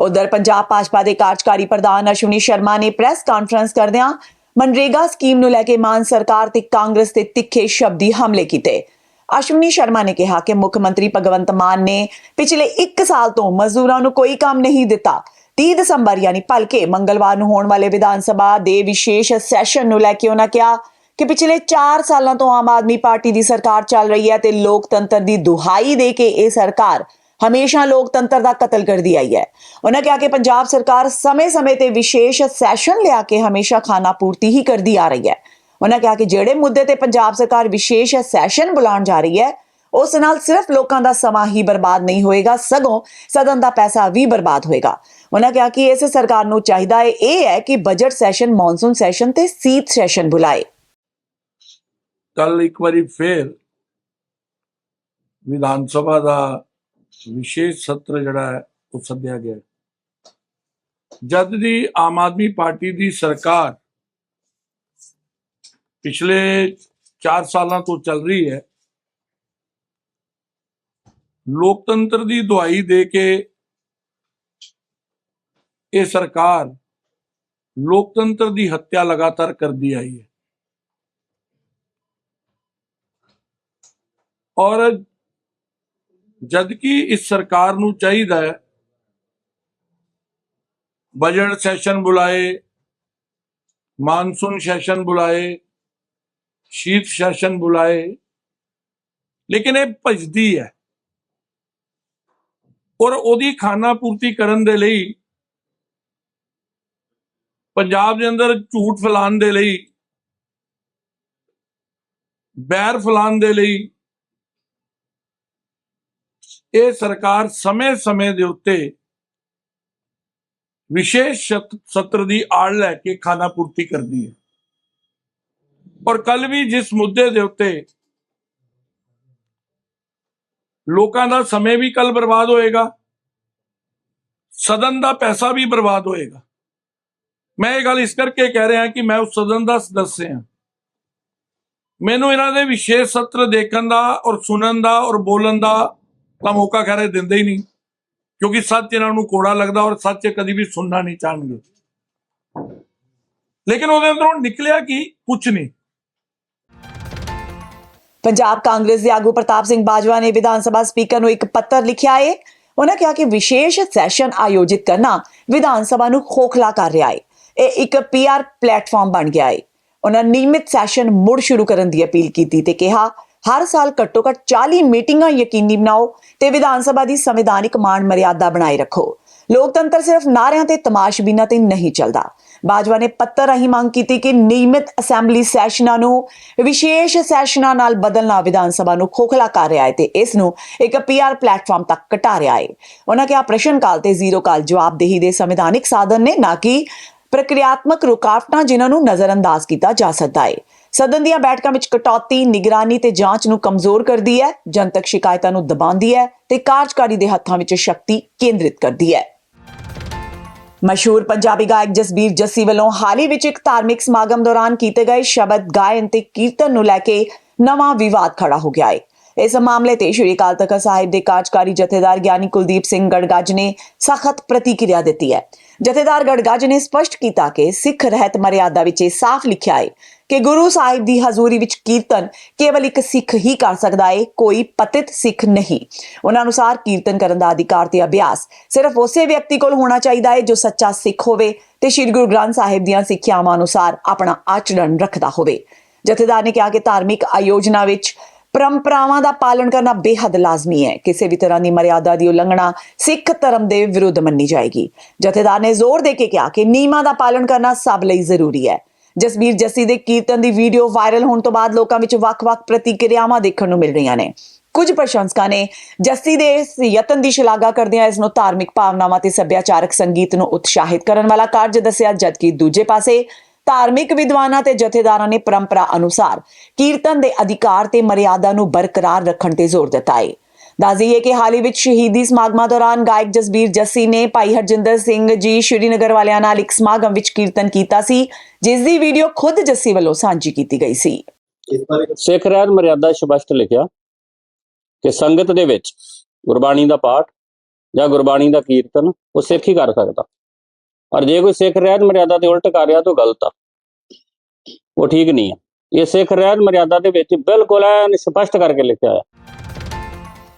ਉਧਰ ਪੰਜਾਬ ਭਾਜਪਾ ਦੇ ਕਾਰਜਕਾਰੀ ਪ੍ਰਧਾਨ ਅਸ਼ਵਨੀ ਸ਼ਰਮਾ ਨੇ ਪ੍ਰੈਸ ਕਾਨਫਰੰਸ ਕਰਦਿਆਂ ਮਨਰੇਗਾ ਸਕੀਮ ਨੂੰ ਲੈ ਕੇ ਮਾਨ ਸਰਕਾਰ ਤੇ ਕਾਂਗਰਸ ਤੇ ਤਿੱਖੇ ਸ਼ਬਦੀ ਹਮਲੇ ਕੀਤੇ। ਅਸ਼ਵਨੀ ਸ਼ਰਮਾ ਨੇ ਕਿਹਾ ਕਿ ਮੁੱਖ ਮੰਤਰੀ ਭਗਵੰਤ ਮਾਨ ਨੇ ਪਿਛਲੇ 1 ਸਾਲ ਤੋਂ ਮਜ਼ਦੂਰਾਂ ਨੂੰ ਕੋਈ ਕੰਮ ਨਹੀਂ ਦਿੱਤਾ। 30 ਦਸੰਬਰ ਯਾਨੀ ਭਲਕੇ ਮੰਗਲਵਾਰ ਨੂੰ ਹੋਣ ਵਾਲੇ ਵਿਧਾਨ ਸਭਾ ਦੇ ਵਿਸ਼ੇਸ਼ ਸੈਸ਼ਨ ਨੂੰ ਲੈ ਕੇ ਉਹਨਾਂ ਕਿਹਾ ਕਿ ਪਿਛਲੇ 4 ਸਾਲਾਂ ਤੋਂ ਆਮ ਆਦਮੀ ਪਾਰਟੀ ਦੀ ਸਰਕਾਰ ਚੱਲ ਰਹੀ ਹੈ ਤੇ ਲੋਕਤੰਤਰ ਦੀ ਦੁਹਾਈ ਦੇ ਕੇ ਇਹ ਸਰਕਾਰ ਹਮੇਸ਼ਾ ਲੋਕਤੰਤਰ ਦਾ ਕਤਲ ਕਰਦੀ ਆਈ ਹੈ। ਉਹਨਾਂ ਕਿਹਾ ਕਿ ਪੰਜਾਬ ਸਰਕਾਰ ਸਮੇਂ-ਸਮੇਂ ਤੇ ਵਿਸ਼ੇਸ਼ ਸੈਸ਼ਨ ਲਿਆ ਕੇ ਹਮੇਸ਼ਾ ਖਾਨਾ ਪੂਰਤੀ ਹੀ ਕਰਦੀ ਆ ਰਹੀ ਹੈ। ਉਹਨਾਂ ਕਿਹਾ ਕਿ ਜਿਹੜੇ ਮੁੱਦੇ ਤੇ ਪੰਜਾਬ ਸਰਕਾਰ ਵਿਸ਼ੇਸ਼ ਸੈਸ਼ਨ ਬੁਲਾਉਣ ਜਾ ਰਹੀ ਹੈ, ਉਸ ਨਾਲ ਸਿਰਫ ਲੋਕਾਂ ਦਾ ਸਮਾਂ ਹੀ ਬਰਬਾਦ ਨਹੀਂ ਹੋਏਗਾ, ਸਗੋਂ ਸਦਨ ਦਾ ਪੈਸਾ ਵੀ ਬਰਬਾਦ ਹੋਏਗਾ। ਉਹਨਾਂ ਕਿਹਾ ਕਿ ਇਸ ਸਰਕਾਰ ਨੂੰ ਚਾਹੀਦਾ ਹੈ ਇਹ ਹੈ ਕਿ ਬਜਟ ਸੈਸ਼ਨ, ਮੌਨਸੂਨ ਸੈਸ਼ਨ ਤੇ ਸੀਤ ਸੈਸ਼ਨ ਬੁਲਾਏ। ਕੱਲ ਇੱਕ ਵਾਰੀ ਫੇਰ ਵਿਧਾਨ ਸਭਾ ਦਾ ਵਿਸ਼ੇਸ਼ ਸੱਤਰ ਜਿਹੜਾ ਹੈ, ਉਹ ਸੱਦਿਆ ਗਿਆ। ਜਦ ਦੀ ਆਮ ਆਦਮੀ ਪਾਰਟੀ ਦੀ ਸਰਕਾਰ ਪਿਛਲੇ 4 ਸਾਲਾਂ ਤੋਂ ਚੱਲ ਰਹੀ ਹੈ, ਲੋਕਤੰਤਰ ਦੀ ਦੁਹਾਈ ਦੇ ਕੇ ਇਹ ਸਰਕਾਰ ਲੋਕਤੰਤਰ ਦੀ ਹੱਤਿਆ ਲਗਾਤਾਰ ਕਰਦੀ ਆਈ ਹੈ। ਔਰ ਜਦਕਿ ਇਸ ਸਰਕਾਰ ਨੂੰ ਚਾਹੀਦਾ ਹੈ, ਬਜਟ ਸੈਸ਼ਨ ਬੁਲਾਏ, ਮਾਨਸੂਨ ਸੈਸ਼ਨ ਬੁਲਾਏ, ਸ਼ੀਤ ਸੈਸ਼ਨ ਬੁਲਾਏ, ਲੇਕਿਨ ਇਹ ਭਜਦੀ ਹੈ। ਔਰ ਉਹਦੀ ਖਾਨਾ ਪੂਰਤੀ ਕਰਨ ਦੇ ਲਈ, ਪੰਜਾਬ ਦੇ ਅੰਦਰ ਝੂਠ ਫੈਲਾਉਣ ਦੇ ਲਈ, ਬੈਰ ਫੈਲਾਉਣ ਦੇ ਲਈ ਇਹ ਸਰਕਾਰ ਸਮੇਂ-ਸਮੇਂ ਦੇ ਉੱਤੇ ਵਿਸ਼ੇਸ਼ ਸਤ- ਸੱਤਰ ਦੀ ਆੜ ਲੈ ਕੇ ਖਾਨਾ ਪੂਰਤੀ ਕਰਦੀ ਹੈ। ਔਰ ਕੱਲ ਵੀ ਜਿਸ ਮੁੱਦੇ ਦੇ ਉੱਤੇ ਲੋਕਾਂ ਦਾ ਸਮੇਂ ਵੀ ਕੱਲ ਬਰਬਾਦ ਹੋਏਗਾ, ਸਦਨ ਦਾ ਪੈਸਾ ਵੀ ਬਰਬਾਦ ਹੋਏਗਾ। ਮੈਂ ਇਹ ਗੱਲ ਇਸ ਕਰਕੇ ਕਹਿ ਰਿਹਾ ਕਿ ਮੈਂ ਉਸ ਸਦਨ ਦਾ ਸਦੱਸਿਆ ਹਾਂ। ਮੈਨੂੰ ਇਹਨਾਂ ਦੇ ਵਿਸ਼ੇਸ਼ ਸੱਤਰ ਦੇਖਣ ਦਾ ਔਰ ਸੁਣਨ ਦਾ ਔਰ ਬੋਲਣ ਦਾ ਤਾਂ ਮੌਕਾ ਖਰੇ ਦਿੰਦੇ ਹੀ ਨਹੀਂ, ਕਿਉਂਕਿ ਸੱਚ ਇਹਨਾਂ ਨੂੰ ਕੋੜਾ ਲੱਗਦਾ ਔਰ ਸੱਚ ਕਦੀ ਵੀ ਸੁਣਨਾ ਨਹੀਂ ਚਾਹਣਗੇ। ਲੇਕਿਨ ਉਹਦੇ ਅੰਦਰੋਂ ਨਿਕਲਿਆ ਕਿ? ਕੁਝ ਨਹੀਂ। ਪੰਜਾਬ ਕਾਂਗਰਸ ਦੇ ਆਗੂ ਪ੍ਰਤਾਪ ਸਿੰਘ ਬਾਜਵਾ ਨੇ ਵਿਧਾਨ ਸਭਾ ਸਪੀਕਰ ਨੂੰ ਇੱਕ ਪੱਤਰ ਲਿਖਿਆ ਹੈ ਉਹਨਾਂ ਕਿਹਾ ਕਿ ਵਿਸ਼ੇਸ਼ ਸੈਸ਼ਨ ਆਯੋਜਿਤ ਕਰਨਾ ਵਿਧਾਨ ਸਭਾ ਨੂੰ ਖੋਖਲਾ ਕਰ ਰਿਹਾ ਹੈ ਇਹ ਇੱਕ ਪੀਆਰ ਪਲੇਟਫਾਰਮ ਬਣ ਗਿਆ ਹੈ ਉਹਨਾਂ ਨਿਯਮਿਤ ਸੈਸ਼ਨ ਮੁੜ ਸ਼ੁਰੂ ਕਰਨ ਦੀ ਅਪੀਲ ਕੀਤੀ ਤੇ ਕਿਹਾ ਹਰ ਸਾਲ ਘੱਟੋ ਘੱਟ 40 ਮੀਟਿੰਗਾਂ ਯਕੀਨੀ ਬਣਾਓ ਤੇ ਵਿਧਾਨ ਸਭਾ ਦੀ ਸੰਵਿਧਾਨਿਕ ਮਾਣ ਮਰਿਆਦਾ ਬਣਾਈ ਰੱਖੋ। ਲੋਕਤੰਤਰ ਸਿਰਫ ਨਾਅਰਿਆਂ ਤੇ ਤਮਾਸ਼ਬੀਨਾਂ ਤੇ ਨਹੀਂ ਚੱਲਦਾ। ਬਾਜਵਾ ਨੇ ਪੱਤਰ ਰਾਹੀਂ ਮੰਗ ਕੀਤੀ ਕਿ ਨਿਯਮਿਤ ਅਸੈਂਬਲੀ ਸੈਸ਼ਨਾਂ ਨੂੰ, ਵਿਸ਼ੇਸ਼ ਸੈਸ਼ਨਾਂ ਨਾਲ ਬਦਲਣਾ ਵਿਧਾਨ ਸਭਾ ਨੂੰ ਖੋਖਲਾ ਕਰ ਰਿਹਾ ਹੈ ਤੇ ਇਸ ਨੂੰ ਇੱਕ ਪੀਆਰ ਪਲੇਟਫਾਰਮ ਤੱਕ ਘਟਾ ਰਿਹਾ ਹੈ। ਉਹਨਾਂ ਕਿਹਾ, ਪ੍ਰਸ਼ਨ ਕਾਲ ਤੇ ਜ਼ੀਰੋ ਕਾਲ ਜਵਾਬਦੇਹੀ ਦੇ ਸੰਵਿਧਾਨਿਕ ਸਾਧਨ ਨੇ, ਨਾ ਕਿ ਪ੍ਰਕਿਰਿਆਤਮਕ ਰੁਕਾਵਟਾਂ ਜਿਨ੍ਹਾਂ ਨੂੰ ਨਜ਼ਰਅੰਦਾਜ਼ ਕੀਤਾ ਜਾ ਸਕਦਾ ਹੈ। ਸਦਨ ਦੀਆਂ ਬੈਠਕਾਂ ਵਿੱਚ ਕਟੌਤੀ, ਨਿਗਰਾਨੀ ਤੇ ਜਾਂਚ ਨੂੰ ਕਮਜ਼ੋਰ ਕਰਦੀ ਹੈ, ਜਨਤਕ ਸ਼ਿਕਾਇਤਾਂ ਨੂੰ ਦਬਾਉਂਦੀ ਹੈ ਤੇ ਕਾਰਜਕਾਰੀ ਦੇ ਹੱਥਾਂ ਵਿੱਚ ਸ਼ਕਤੀ ਕੇਂਦਰਿਤ ਕਰਦੀ ਹੈ। ਮਸ਼ਹੂਰ ਪੰਜਾਬੀ ਗਾਇਕ ਜਸਬੀਰ ਜੱਸੀ ਵੱਲੋਂ ਹਾਲ ਹੀ ਵਿੱਚ ਇੱਕ ਧਾਰਮਿਕ ਸਮਾਗਮ ਦੌਰਾਨ ਕੀਤੇ ਗਏ ਸ਼ਬਦ ਗਾਇਨ ਤੇ ਕੀਰਤਨ ਨੂੰ ਲੈ ਕੇ ਨਵਾਂ ਵਿਵਾਦ ਖੜਾ ਹੋ ਗਿਆ ਹੈ। ਇਸ ਮਾਮਲੇ ਤੇ ਸ਼੍ਰੀ ਅਕਾਲ ਤਖਤ ਸਾਹਿਬ ਦੇ ਕਾਰਜਕਾਰੀ ਜਥੇਦਾਰ ਗਿਆਨੀ ਕੁਲਦੀਪ ਸਿੰਘ ਗੜਗੱਜ ਨੇ ਸਖਤ ਪ੍ਰਤੀਕਿਰਿਆ ਦਿੱਤੀ ਹੈ। ਜਥੇਦਾਰ ਗੜਗੱਜ ਨੇ ਸਪਸ਼ਟ ਕੀਤਾ ਕਿ ਸਿੱਖ ਰਹਿਤ ਮਰਿਆਦਾ ਵਿੱਚ ਇਹ ਸਾਫ਼ ਲਿਖਿਆ ਹੈ ਕਿ ਗੁਰੂ ਸਾਹਿਬ ਦੀ ਹਜ਼ੂਰੀ ਵਿੱਚ ਕੀਰਤਨ ਕੇਵਲ ਇੱਕ ਸਿੱਖ ਹੀ ਕਰ ਸਕਦਾ ਹੈ ਕੋਈ ਪਤਿਤ ਸਿੱਖ ਨਹੀਂ। ਉਹਨਾਂ ਅਨੁਸਾਰ ਕੀਰਤਨ ਕਰਨ ਦਾ ਅਧਿਕਾਰ ਤੇ ਅਭਿਆਸ ਸਿਰਫ ਉਸੇ ਵਿਅਕਤੀ ਕੋਲ ਹੋਣਾ ਚਾਹੀਦਾ ਹੈ ਜੋ ਸੱਚਾ ਸਿੱਖ ਹੋਵੇ ਤੇ ਸ੍ਰੀ ਗੁਰੂ ਗ੍ਰੰਥ ਸਾਹਿਬ ਦੀਆਂ ਸਿੱਖਿਆਵਾਂ ਅਨੁਸਾਰ ਆਪਣਾ ਆਚਰਣ ਰੱਖਦਾ ਹੋਵੇ। ਜਥੇਦਾਰ ਨੇ ਕਿਹਾ ਕਿ ਧਾਰਮਿਕ ਆਯੋਜਨਾ ਵਿੱਚ ਪਰੰਪਰਾਵਾਂ ਦਾ ਪਾਲਣ ਕਰਨਾ ਬੇਹੱਦ ਲਾਜ਼ਮੀ ਹੈ। ਕਿਸੇ ਵੀ ਤਰ੍ਹਾਂ ਦੀ ਮਰਿਆਦਾ ਦੀ ਉਲੰਘਣਾ ਸਿੱਖ ਧਰਮ ਦੇ ਵਿਰੁੱਧ ਮੰਨੀ ਜਾਏਗੀ। ਜਥੇਦਾਰ ਨੇ ਜ਼ੋਰ ਦੇ ਕੇ ਕਿਹਾ ਕਿ ਨਿਯਮਾਂ ਦਾ ਪਾਲਣ ਕਰਨਾ ਸਭ ਲਈ ਜ਼ਰੂਰੀ ਹੈ। ਜਸਬੀਰ ਜੱਸੀ ਦੇ ਕੀਰਤਨ ਦੀ ਵੀਡੀਓ ਵਾਇਰਲ ਹੋਣ ਤੋਂ ਬਾਅਦ ਲੋਕਾਂ ਵਿੱਚ ਵੱਖ-ਵੱਖ ਪ੍ਰਤੀਕਿਰਿਆਵਾਂ ਦੇਖਣ ਨੂੰ ਮਿਲ ਰਹੀਆਂ ਨੇ। ਕੁਝ ਪ੍ਰਸ਼ੰਸਕਾਂ ਨੇ ਜੱਸੀ ਦੇ ਇਸ ਯਤਨ ਦੀ ਸ਼ਲਾਘਾ ਕਰਦਿਆਂ ਇਸ ਨੂੰ ਧਾਰਮਿਕ ਭਾਵਨਾਵਾਂ ਤੇ ਸੱਭਿਆਚਾਰਕ ਸੰਗੀਤ ਨੂੰ ਉਤਸ਼ਾਹਿਤ ਕਰਨ ਵਾਲਾ ਕਾਰਜ ਦੱਸਿਆ, ਜਦਕਿ ਦੂਜੇ ਪਾਸੇ ਧਾਰਮਿਕ ਵਿਦਵਾਨਾਂ ਤੇ ਜਥੇਦਾਰਾਂ ਨੇ ਪਰੰਪਰਾ ਅਨੁਸਾਰ ਕੀਰਤਨ ਦੇ ਅਧਿਕਾਰ ਤੇ ਮਰਿਆਦਾ ਨੂੰ ਬਰਕਰਾਰ ਰੱਖਣ ਤੇ ਜ਼ੋਰ ਦਿੱਤਾ ਹੈ ਦੱਸ ਦਈਏ ਕਿ ਹਾਲ ਹੀ ਵਿੱਚ ਸ਼ਹੀਦੀ ਸਮਾਗਮਾਂ ਦੌਰਾਨ ਗਾਇਕ ਜਸਬੀਰ ਜੱਸੀ ਨੇ ਭਾਈ ਹਰਜਿੰਦਰ ਸਿੰਘ ਜੀ ਸ਼੍ਰੀਨਗਰ ਵਾਲਿਆਂ ਨਾਲ ਇੱਕ ਸਮਾਗਮ ਵਿੱਚ ਕੀਰਤਨ ਕੀਤਾ ਸੀ, ਜਿਸ ਦੀ ਵੀਡੀਓ ਖੁਦ ਜੱਸੀ ਵੱਲੋਂ ਸਾਂਝੀ ਕੀਤੀ ਗਈ ਸੀ। ਸਿੱਖ ਰਹਿਤ ਮਰਿਆਦਾ ਸਪਸ਼ਟ ਲਿਖਿਆ ਕਿ ਸੰਗਤ ਦੇ ਵਿੱਚ ਗੁਰਬਾਣੀ ਦਾ ਪਾਠ ਜਾਂ ਗੁਰਬਾਣੀ ਦਾ ਕੀਰਤਨ ਉਹ ਸਿੱਖ ਹੀ ਕਰ ਸਕਦਾ। ਔਰ ਜੇ ਕੋਈ ਸਿੱਖ ਰਹਿਤ ਮਰਿਆਦਾ ਦੇ ਉਲਟ ਕਰ ਰਿਹਾ ਤਾਂ ਗਲਤ ਆ। ਉਹ ਠੀਕ ਨਹੀਂ ਆ। ਇਹ ਸਿੱਖ ਰਹਿਤ ਮਰਿਆਦਾ ਦੇ ਵਿੱਚ ਬਿਲਕੁਲ ਐਨ ਸਪਸ਼ਟ ਕਰਕੇ ਲਿਖਿਆ ਹੈ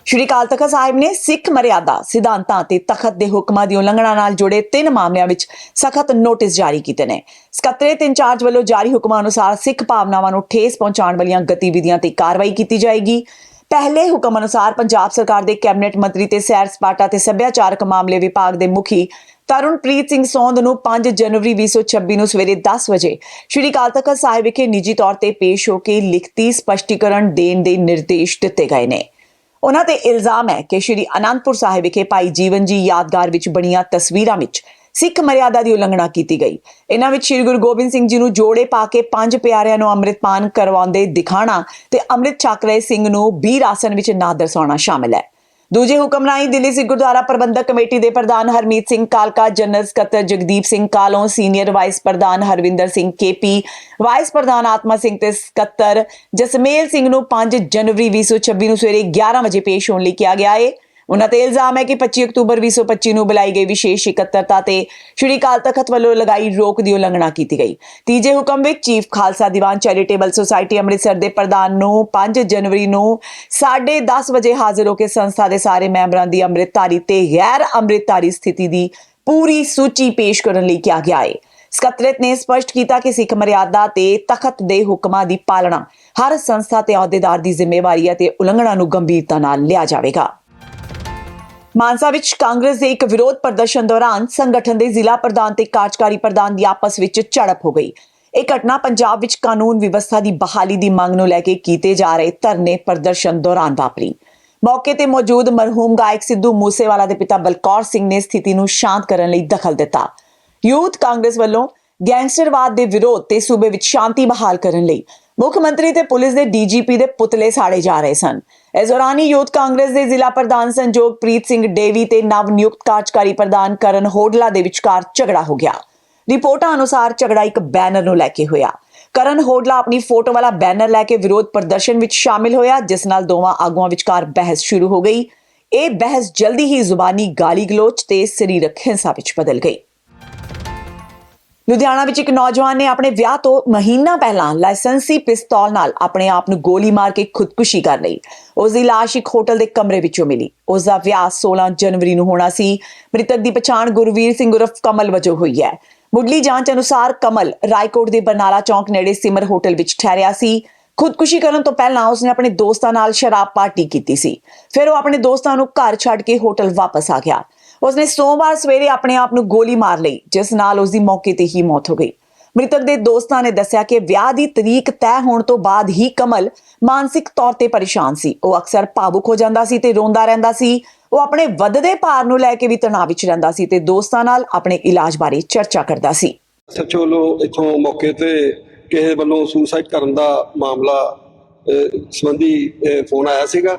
ਸ਼੍ਰੀ ਅਕਾਲ ਤਖਤ ਸਾਹਿਬ ਨੇ ਸਿੱਖ ਮਰਿਆਦਾ ਸਿਧਾਂਤਾਂ ਤੇ ਤਖਤ ਦੇ ਹੁਕਮਾਂ ਦੀ ਉਲੰਘਣਾ ਨਾਲ ਜੁੜੇ ਤਿੰਨ ਮਾਮਲਿਆਂ ਵਿੱਚ ਸਖਤ ਨੋਟਿਸ ਜਾਰੀ ਕੀਤੇ ਨੇ। ਸਕੱਤਰੇਤ ਇੰਚਾਰਜ ਵੱਲੋਂ ਜਾਰੀ ਹੁਕਮਾਂ ਅਨੁਸਾਰ ਸਿੱਖ ਭਾਵਨਾਵਾਂ ਨੂੰ ਠੇਸ ਪਹੁੰਚਾਉਣ ਵਾਲੀਆਂ ਗਤੀਵਿਧੀਆਂ ਤੇ ਕਾਰਵਾਈ ਕੀਤੀ ਜਾਏਗੀ। ਪਹਿਲੇ ਹੁਕਮ ਅਨੁਸਾਰ ਪੰਜਾਬ ਸਰਕਾਰ ਦੇ ਕੈਬਨਿਟ ਮੰਤਰੀ ਤੇ ਸੈਰ ਸਪਾਟਾ ਤੇ ਸੱਭਿਆਚਾਰਕ ਮਾਮਲੇ ਵਿਭਾਗ ਦੇ ਮੁਖੀ ਤਰੁਣਪ੍ਰੀਤ ਸਿੰਘ ਸੌਂਦ ਨੂੰ 5 ਜਨਵਰੀ 2026 ਨੂੰ ਸਵੇਰੇ 10 ਵਜੇ ਸ਼੍ਰੀ ਅਕਾਲ ਤਖਤ ਸਾਹਿਬ ਵਿਖੇ ਨਿੱਜੀ ਤੌਰ ਤੇ ਪੇਸ਼ ਹੋ ਕੇ ਲਿਖਤੀ ਸਪਸ਼ਟੀਕਰਨ ਦੇਣ ਦੇ ਨਿਰਦੇਸ਼ ਦਿੱਤੇ ਗਏ ਨੇ। ਉਹਨਾਂ ਤੇ ਇਲਜ਼ਾਮ ਹੈ ਕਿ ਸ਼੍ਰੀ ਅਨੰਦਪੁਰ ਸਾਹਿਬ ਵਿਖੇ ਭਾਈ ਜੀਵਨ ਜੀ ਯਾਦਗਾਰ ਵਿੱਚ ਬਣੀਆਂ ਤਸਵੀਰਾਂ ਵਿੱਚ ਸਿੱਖ ਮਰਿਆਦਾ ਦੀ ਉਲੰਘਣਾ ਕੀਤੀ ਗਈ। ਇਹਨਾਂ ਵਿੱਚ ਸ਼੍ਰੀ ਗੁਰੂ ਗੋਬਿੰਦ ਸਿੰਘ ਜੀ ਨੂੰ ਜੋੜੇ ਪਾ ਕੇ ਪੰਜ ਪਿਆਰਿਆਂ ਨੂੰ ਅੰਮ੍ਰਿਤਪਾਨ ਕਰਵਾਉਂਦੇ ਦਿਖਾਣਾ ਤੇ ਅੰਮ੍ਰਿਤ ਛਕ ਰਹੇ ਸਿੰਘ ਨੂੰ ਬੀਰ ਆਸਨ ਵਿੱਚ ਨਾ ਦਰਸਾਉਣਾ ਸ਼ਾਮਿਲ ਹੈ। ਦੂਜੇ ਹੁਕਮ ਰਾਹੀਂ ਦਿੱਲੀ ਸਿੱਖ ਗੁਰਦੁਆਰਾ ਪ੍ਰਬੰਧਕ ਕਮੇਟੀ ਦੇ ਪ੍ਰਧਾਨ ਹਰਮੀਤ ਸਿੰਘ ਕਾਲਕਾ, ਜਨਰਲ ਸਕੱਤਰ ਜਗਦੀਪ ਸਿੰਘ ਕਾਲੋਂ, ਸੀਨੀਅਰ ਵਾਈਸ ਪ੍ਰਧਾਨ ਹਰਵਿੰਦਰ ਸਿੰਘ ਕੇਪੀ, ਵਾਈਸ ਪ੍ਰਧਾਨ ਆਤਮਾ ਸਿੰਘ ਤੇ ਸਕੱਤਰ ਜਸਮੇਲ ਸਿੰਘ ਨੂੰ 5 ਜਨਵਰੀ 2026 ਨੂੰ ਸਵੇਰੇ 11 ਵਜੇ ਪੇਸ਼ ਹੋਣ ਲਈ ਕਿਹਾ ਗਿਆ ਹੈ ਉਹਨਾਂ ਤੇ ਇਲਜ਼ਾਮ ਹੈ ਕਿ 25 ਅਕਤੂਬਰ 2025 ਨੂੰ ਬੁਲਾਈ ਗਈ ਵਿਸ਼ੇਸ਼ ਇਕੱਤਰਤਾ ਤੇ ਸ਼੍ਰੀ ਅਕਾਲ ਤਖਤ ਵੱਲੋਂ ਲਗਾਈ ਰੋਕ ਦੀ ਉਲੰਘਣਾ ਕੀਤੀ ਗਈ। ਤੀਜੇ ਹੁਕਮ ਵਿੱਚ chief Khalsa Diwan charitable society Amritsar ਦੇ ਪ੍ਰਧਾਨ ਨੂੰ 5 ਜਨਵਰੀ ਨੂੰ 10:30 ਵਜੇ ਹਾਜ਼ਰ ਹੋ ਕੇ ਸੰਸਥਾ ਦੇ ਸਾਰੇ ਮੈਂਬਰਾਂ ਦੀ ਅੰਮ੍ਰਿਤਧਾਰੀ ਤੇ ਗੈਰ ਅੰਮ੍ਰਿਤਧਾਰੀ ਸਥਿਤੀ ਦੀ ਪੂਰੀ ਸੂਚੀ ਪੇਸ਼ ਕਰਨ ਲਈ ਕਿਹਾ ਗਿਆ ਹੈ ਸਕੱਤਰੇਤ ਨੇ ਸਪਸ਼ਟ ਕੀਤਾ ਕਿ ਸਿੱਖ ਮਰਿਆਦਾ ਤੇ ਤਖਤ ਦੇ ਹੁਕਮਾਂ ਦੀ ਪਾਲਣਾ ਹਰ ਸੰਸਥਾ ਤੇ ਅਹੁਦੇਦਾਰ ਦੀ ਜ਼ਿੰਮੇਵਾਰੀ ਹੈ ਤੇ ਉਲੰਘਣਾ ਨੂੰ ਗੰਭੀਰਤਾ ਨਾਲ ਲਿਆ ਜਾਵੇਗਾ। ਮਾਨਸਾ ਵਿੱਚ ਕਾਂਗਰਸ ਦੇ ਇੱਕ ਵਿਰੋਧ ਪ੍ਰਦਰਸ਼ਨ ਦੌਰਾਨ ਸੰਗਠਨ ਦੇ ਜ਼ਿਲ੍ਹਾ ਪ੍ਰਧਾਨ ਤੇ ਕਾਰਜਕਾਰੀ ਪ੍ਰਧਾਨ ਦੀ ਆਪਸ ਵਿੱਚ ਝੜਪ ਹੋ ਗਈ। ਇਹ ਘਟਨਾ ਪੰਜਾਬ ਵਿੱਚ ਕਾਨੂੰਨ ਵਿਵਸਥਾ ਦੀ ਬਹਾਲੀ ਦੀ ਮੰਗ ਨੂੰ ਲੈ ਕੇ ਕੀਤੇ ਜਾ ਰਹੇ ਧਰਨੇ ਪ੍ਰਦਰਸ਼ਨ ਦੌਰਾਨ ਵਾਪਰੀ। ਮੌਕੇ ਤੇ ਮੌਜੂਦ ਮਰਹੂਮ ਗਾਇਕ ਸਿੱਧੂ ਮੂਸੇਵਾਲਾ ਦੇ ਪਿਤਾ ਬਲਕੌਰ ਸਿੰਘ ਨੇ ਸਥਿਤੀ ਨੂੰ ਸ਼ਾਂਤ ਕਰਨ ਲਈ ਦਖਲ ਦਿੱਤਾ। ਯੂਥ ਕਾਂਗਰਸ ਵੱਲੋਂ ਗੈਂਗਸਟਰਵਾਦ ਦੇ ਵਿਰੋਧ ਤੇ ਸੂਬੇ ਵਿੱਚ ਸ਼ਾਂਤੀ ਬਹਾਲ ਕਰਨ ਲਈ ਮੁੱਖ ਮੰਤਰੀ ਤੇ ਪੁਲਿਸ ਦੇ ਡੀਜੀਪੀ ਦੇ ਪੁਤਲੇ ਸਾੜੇ ਜਾ ਰਹੇ ਸਨ। ਇਸ ਦੌਰਾਨ ਹੀ ਯੂਥ ਕਾਂਗਰਸ ਦੇ ਜ਼ਿਲ੍ਹਾ ਪ੍ਰਧਾਨ ਸੰਜੋਗਪ੍ਰੀਤ ਸਿੰਘ ਡੇਵੀ ਤੇ ਨਵ ਨਿਯੁਕਤ ਕਾਰਜਕਾਰੀ ਪ੍ਰਧਾਨ ਕਰਨ ਹੋਡਲਾ ਦੇ ਵਿਚਕਾਰ ਝਗੜਾ ਹੋ ਗਿਆ। ਰਿਪੋਰਟਾਂ ਅਨੁਸਾਰ ਝਗੜਾ ਇੱਕ ਬੈਨਰ ਨੂੰ ਲੈ ਕੇ ਹੋਇਆ। ਕਰਨ ਹੋਡਲਾ ਆਪਣੀ ਫੋਟੋ ਵਾਲਾ ਬੈਨਰ ਲੈ ਕੇ ਵਿਰੋਧ ਪ੍ਰਦਰਸ਼ਨ ਵਿੱਚ ਸ਼ਾਮਿਲ ਹੋਇਆ, ਜਿਸ ਨਾਲ ਦੋਵਾਂ ਆਗੂਆਂ ਵਿਚਕਾਰ ਬਹਿਸ ਸ਼ੁਰੂ ਹੋ ਗਈ। ਇਹ ਬਹਿਸ ਜਲਦੀ ਹੀ ਜ਼ੁਬਾਨੀ ਗਾਲੀ ਗਲੋਚ ਤੇ ਸਰੀਰਕ ਹਿੰਸਾ ਵਿੱਚ ਬਦਲ ਗਈ। ਲੁਧਿਆਣਾ ਵਿੱਚ ਇੱਕ ਨੌਜਵਾਨ ਨੇ ਆਪਣੇ ਵਿਆਹ ਤੋਂ ਮਹੀਨਾ ਪਹਿਲਾਂ ਲਾਇਸੈਂਸੀ ਪਿਸਤੌਲ ਨਾਲ ਆਪਣੇ ਆਪ ਨੂੰ ਗੋਲੀ ਮਾਰ ਕੇ ਖੁਦਕੁਸ਼ੀ ਕਰ ਲਈ। ਉਸ ਦੀ ਲਾਸ਼ ਇੱਕ ਹੋਟਲ ਦੇ ਕਮਰੇ ਵਿੱਚੋਂ ਮਿਲੀ। ਉਸ ਦਾ ਵਿਆਹ 16 ਜਨਵਰੀ ਨੂੰ ਹੋਣਾ ਸੀ। ਮ੍ਰਿਤਕ ਦੀ ਪਛਾਣ ਗੁਰਵੀਰ ਸਿੰਘ ਉਰਫ ਕਮਲ ਵਜੋਂ ਹੋਈ ਹੈ। ਮੁੱਢਲੀ ਜਾਂਚ ਅਨੁਸਾਰ ਕਮਲ ਰਾਏਕੋਟ ਦੇ ਬਰਨਾਲਾ ਚੌਂਕ ਨੇੜੇ ਸਿਮਰ ਹੋਟਲ ਵਿੱਚ ਠਹਿਰਿਆ ਸੀ। ਖੁਦਕੁਸ਼ੀ ਕਰਨ ਤੋਂ ਪਹਿਲਾਂ ਉਸਨੇ ਆਪਣੇ ਦੋਸਤਾਂ ਨਾਲ ਸ਼ਰਾਬ ਪਾਰਟੀ ਕੀਤੀ ਸੀ। ਫਿਰ ਉਹ ਆਪਣੇ ਦੋਸਤਾਂ ਨੂੰ ਘਰ ਛੱਡ ਕੇ ਹੋਟਲ ਵਾਪਸ ਆ ਗਿਆ। ਉਸਨੇ ਸੋਮਵਾਰ ਸਵੇਰੇ ਆਪਣੇ ਆਪ ਨੂੰ ਗੋਲੀ ਮਾਰ ਲਈ, ਜਿਸ ਨਾਲ ਉਸ ਦੀ ਮੌਕੇ ਤੇ ਹੀ ਮੌਤ ਹੋ ਗਈ। ਮ੍ਰਿਤਕ ਦੇ ਦੋਸਤਾਂ ਨੇ ਦੱਸਿਆ ਕਿ ਵਿਆਹ ਦੀ ਤਰੀਕ ਤੈਅ ਹੋਣ ਤੋਂ ਬਾਅਦ ਹੀ ਕਮਲ ਮਾਨਸਿਕ ਤੌਰ ਤੇ ਪਰੇਸ਼ਾਨ ਸੀ। ਉਹ ਅਕਸਰ ਭਾਵੁਕ ਹੋ ਜਾਂਦਾ ਸੀ ਤੇ ਰੋਂਦਾ ਰਹਿੰਦਾ ਸੀ। ਉਹ ਆਪਣੇ ਵੱਧਦੇ ਭਾਰ ਨੂੰ ਲੈ ਕੇ ਵੀ ਤਣਾਅ ਵਿੱਚ ਰਹਿੰਦਾ ਸੀ ਤੇ ਦੋਸਤਾਂ ਨਾਲ ਆਪਣੇ ਇਲਾਜ ਬਾਰੇ ਚਰਚਾ ਕਰਦਾ ਸੀ। ਸੱਚੋ ਵੱਲੋਂ ਮੌਕੇ ਤੇ ਕਿਸੇ ਵੱਲੋਂ ਸੁਸਾਈਡ ਕਰਨ ਦਾ ਮਾਮਲਾ ਸੰਬੰਧੀ ਫੋਨ ਆਇਆ ਸੀਗਾ?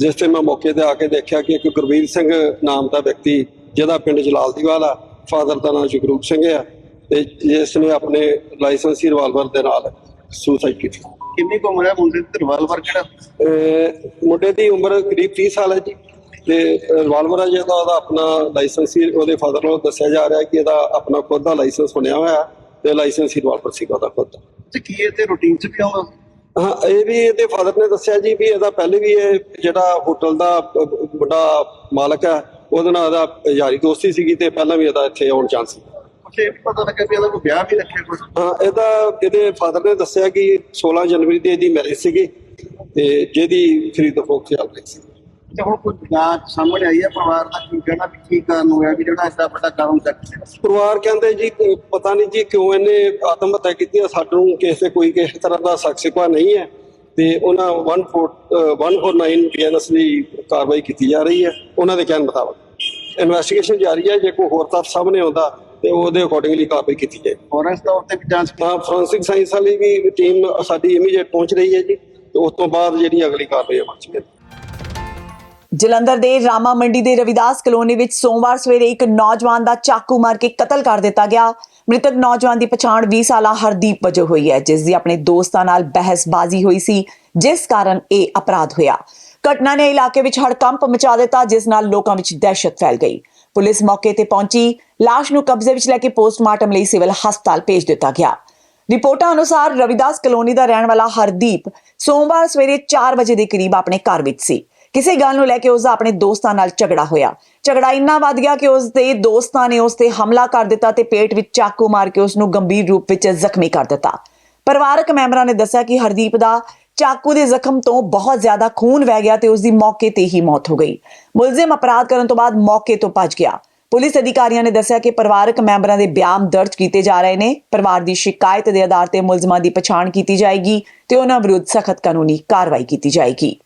ਜਿਸ ਤੇ ਮੈਂ ਮੌਕੇ ਤੇ ਆ ਕੇ ਦੇਖਿਆ ਕਿ ਇੱਕ ਗੁਰਵੀਰ ਸਿੰਘ ਨਾਮ ਦਾ ਵਿਅਕਤੀ ਜਿਹਦਾ ਪਿੰਡ ਜਲਾਲਦੀਵਾਲ ਆ ਫਾਦਰ ਦਾ ਨਾਮ ਜਗਰੂਪ ਸਿੰਘ ਆ ਤੇ ਜਿਸ ਨੇ ਆਪਣੇ ਲਾਇਸੈਂਸੀ ਰਿਵਾਲਵਰ ਦੇ ਨਾਲ ਸੁਸਾਈਡ ਕੀਤੀ। ਕਿੰਨੀ ਉਮਰ ਹੈ ਮੁੰਡੇ ਦੀ? ਰਿਵਾਲਵਰ ਕਿਹੜਾ? ਮੁੰਡੇ ਦੀ ਉਮਰ ਕਰੀਬ 30 ਸਾਲ ਹੈ ਜੀ ਤੇ ਰਿਵਾਲਵਰ ਹੈ ਜਿਹਦਾ ਉਹਦਾ ਆਪਣਾ ਲਾਇਸੈਂਸੀ ਉਹਦੇ ਫਾਦਰ ਨੂੰ ਦੱਸਿਆ ਜਾ ਰਿਹਾ ਕਿ ਇਹਦਾ ਆਪਣਾ ਖੁਦ ਦਾ ਲਾਇਸੈਂਸ ਬਣਿਆ ਹੋਇਆ ਤੇ ਲਾਇਸੈਂਸੀ ਰਿਵਾਲਵਰ ਸੀਗਾ ਉਹਦਾ ਖੁਦ ਤੇ ਕੀ ਇਹ ਤੇ ਰੂਟੀਨ ਚ ਵੀ ਆਉਂਦਾ ਹਾਂ ਇਹ ਵੀ ਇਹਦੇ ਫਾਦਰ ਨੇ ਦੱਸਿਆ ਜੀ ਵੀ ਇਹਦਾ ਪਹਿਲੇ ਵੀ ਇਹ ਜਿਹੜਾ ਹੋਟਲ ਦਾ ਵੱਡਾ ਮਾਲਕ ਹੈ ਉਹਦੇ ਨਾਲ ਇਹਦਾ ਯਾਰੀ ਦੋਸਤੀ ਸੀਗੀ ਤੇ ਪਹਿਲਾਂ ਵੀ ਇਹਦਾ ਇੱਥੇ ਆਉਣ ਚਾਂਸ ਸੀ। ਇਹ ਪਤਾ ਲੱਗਾ ਵੀ ਇਹਦਾ ਕੋਈ ਵਿਆਹ ਵੀ ਰੱਖਿਆ ਕੁਛ ਹਾਂ ਇਹਦਾ ਇਹਦੇ ਫਾਦਰ ਨੇ ਦੱਸਿਆ ਕਿ 16 ਜਨਵਰੀ ਦੀ ਇਹਦੀ ਮੈਰਿਜ ਸੀਗੀ ਤੇ ਜਿਹਦੀ ਖਰੀਦ ਫਰੋਖਤ ਚੱਲ ਰਹੀ ਸੀ। ਤੇ ਹੁਣ ਕੋਈ ਜਾਂਚ ਸਾਹਮਣੇ ਆਈ ਹੈ ਪਰਿਵਾਰ ਦਾ ਕੀ ਕਹਿਣਾ ਵੀ ਕੀ ਕਾਰਨ ਹੋਇਆ ਵੀ ਜਿਹੜਾ ਐਡਾ ਵੱਡਾ ਕਾਰਨ ਚੱਕਿਆ ਪਰਿਵਾਰ ਕਹਿੰਦੇ ਜੀ ਪਤਾ ਨਹੀਂ ਜੀ ਕਿਉਂ ਇਹਨੇ ਆਤਮ ਹੱਤਿਆ ਕੀਤੀ ਹੈ ਸਾਨੂੰ ਕਿਸੇ ਕੋਈ ਕਿਸੇ ਤਰ੍ਹਾਂ ਦਾ ਸ਼ੱਕ ਸ਼ਿਕਵਾ ਨਹੀਂ ਹੈ ਤੇ ਉਹਨਾਂ 14 ਅਹ 149 ਬੀਐਨਐਸ ਦੀ ਕਾਰਵਾਈ ਕੀਤੀ ਜਾ ਰਹੀ ਹੈ ਉਹਨਾਂ ਦੇ ਕਹਿਣ ਮੁਤਾਬਕ। ਇਨਵੈਸਟੀਗੇਸ਼ਨ ਜਾਰੀ ਹੈ ਜੇ ਕੋਈ ਹੋਰ ਤੱਥ ਸਾਹਮਣੇ ਆਉਂਦਾ ਤੇ ਉਹਦੇ ਅਕੋਰਡਿੰਗਲੀ ਕਾਰਵਾਈ ਕੀਤੀ ਜਾਏ। ਫੋਰੈਂਸ ਤੌਰ ਤੇ ਵੀ ਜਾਂਚ ਤਾਂ ਫੋਰੈਂਸਿਕ ਸਾਇੰਸ ਵਾਲੀ ਵੀ ਟੀਮ ਸਾਡੀ ਇਮੀਡੀਏਟ ਪਹੁੰਚ ਰਹੀ ਹੈ ਜੀ ਤੇ ਉਸ ਤੋਂ ਬਾਅਦ ਜਿਹੜੀ ਅਗਲੀ ਕਾਰਵਾਈ ਅਮਲ ਚ। ਲਿਆਂਦੀ ਜਲੰਧਰ ਦੇ ਰਾਮਾ ਮੰਡੀ ਦੇ ਰਵਿਦਾਸ ਕਲੋਨੀ ਵਿੱਚ ਸੋਮਵਾਰ ਸਵੇਰੇ ਇੱਕ ਨੌਜਵਾਨ ਦਾ ਚਾਕੂ ਮਾਰ ਕੇ ਕਤਲ ਕਰ ਦਿੱਤਾ ਗਿਆ। ਮ੍ਰਿਤਕ ਨੌਜਵਾਨ ਦੀ ਪਛਾਣ 20 ਸਾਲਾ ਹਰਦੀਪ ਵਜੋਂ ਹੋਈ ਹੈ, ਜਿਸ ਦੀ ਆਪਣੇ ਦੋਸਤਾਂ ਨਾਲ ਬਹਿਸਬਾਜ਼ੀ ਹੋਈ ਸੀ, ਜਿਸ ਕਾਰਨ ਇਹ ਅਪਰਾਧ ਹੋਇਆ। ਘਟਨਾ ਨੇ ਇਲਾਕੇ ਵਿੱਚ ਹੜਕੰਪ ਮਚਾ ਦਿੱਤਾ, ਜਿਸ ਨਾਲ ਲੋਕਾਂ ਵਿੱਚ ਦਹਿਸ਼ਤ ਫੈਲ ਗਈ। ਪੁਲਿਸ ਮੌਕੇ ਤੇ ਪਹੁੰਚੀ, ਲਾਸ਼ ਨੂੰ ਕਬਜ਼ੇ ਵਿੱਚ ਲੈ ਕੇ ਪੋਸਟਮਾਰਟਮ ਲਈ ਸਿਵਲ ਹਸਪਤਾਲ ਭੇਜ ਦਿੱਤਾ ਗਿਆ। ਰਿਪੋਰਟਾਂ ਅਨੁਸਾਰ ਰਵਿਦਾਸ ਕਲੋਨੀ ਦਾ ਰਹਿਣ ਵਾਲਾ ਹਰਦੀਪ ਸੋਮਵਾਰ ਸਵੇਰੇ 4 ਵਜੇ ਦੇ ਕਰੀਬ ਆਪਣੇ ਘਰ ਵਿੱਚ ਸੀ। ਕਿਸੇ ਗੱਲ ਨੂੰ ਲੈ ਕੇ ਉਸ ਦਾ ਆਪਣੇ ਦੋਸਤਾਂ ਨਾਲ ਝਗੜਾ ਹੋਇਆ। ਝਗੜਾ ਇੰਨਾ ਵੱਧ ਗਿਆ ਕਿ ਉਸ ਦੇ ਦੋਸਤਾਂ ਨੇ ਉਸ ਤੇ ਹਮਲਾ ਕਰ ਦਿੱਤਾ ਤੇ ਪੇਟ ਵਿੱਚ ਚਾਕੂ ਮਾਰ ਕੇ ਉਸ ਨੂੰ ਗੰਭੀਰ ਰੂਪ ਵਿੱਚ ਜ਼ਖਮੀ ਕਰ ਦਿੱਤਾ। ਪਰਿਵਾਰਕ ਮੈਂਬਰਾਂ ਨੇ ਦੱਸਿਆ ਕਿ ਹਰਦੀਪ ਦਾ ਚਾਕੂ ਦੇ ਜ਼ਖਮ ਤੋਂ ਬਹੁਤ ਜ਼ਿਆਦਾ ਖੂਨ ਵਹਿ ਗਿਆ ਤੇ ਉਸ ਦੀ ਮੌਕੇ ਤੇ ਹੀ ਮੌਤ ਹੋ ਗਈ। ਮੁਲਜ਼ਮ ਅਪਰਾਧ ਕਰਨ ਤੋਂ ਬਾਅਦ ਮੌਕੇ ਤੋਂ ਭੱਜ ਗਿਆ। ਪੁਲਿਸ ਅਧਿਕਾਰੀਆਂ ਨੇ ਦੱਸਿਆ ਕਿ ਪਰਿਵਾਰਕ ਮੈਂਬਰਾਂ ਦੇ ਬਿਆਨ ਦਰਜ ਕੀਤੇ ਜਾ ਰਹੇ ਨੇ। ਪਰਿਵਾਰ ਦੀ ਸ਼ਿਕਾਇਤ ਦੇ ਆਧਾਰ ਤੇ ਮੁਲਜ਼ਮਾਂ ਦੀ ਪਛਾਣ ਕੀਤੀ ਜਾਏਗੀ ਤੇ ਉਹਨਾਂ ਵਿਰੁੱਧ ਸਖਤ ਕਾਨੂੰਨੀ ਕਾਰਵਾਈ ਕੀਤੀ ਜਾਏਗੀ।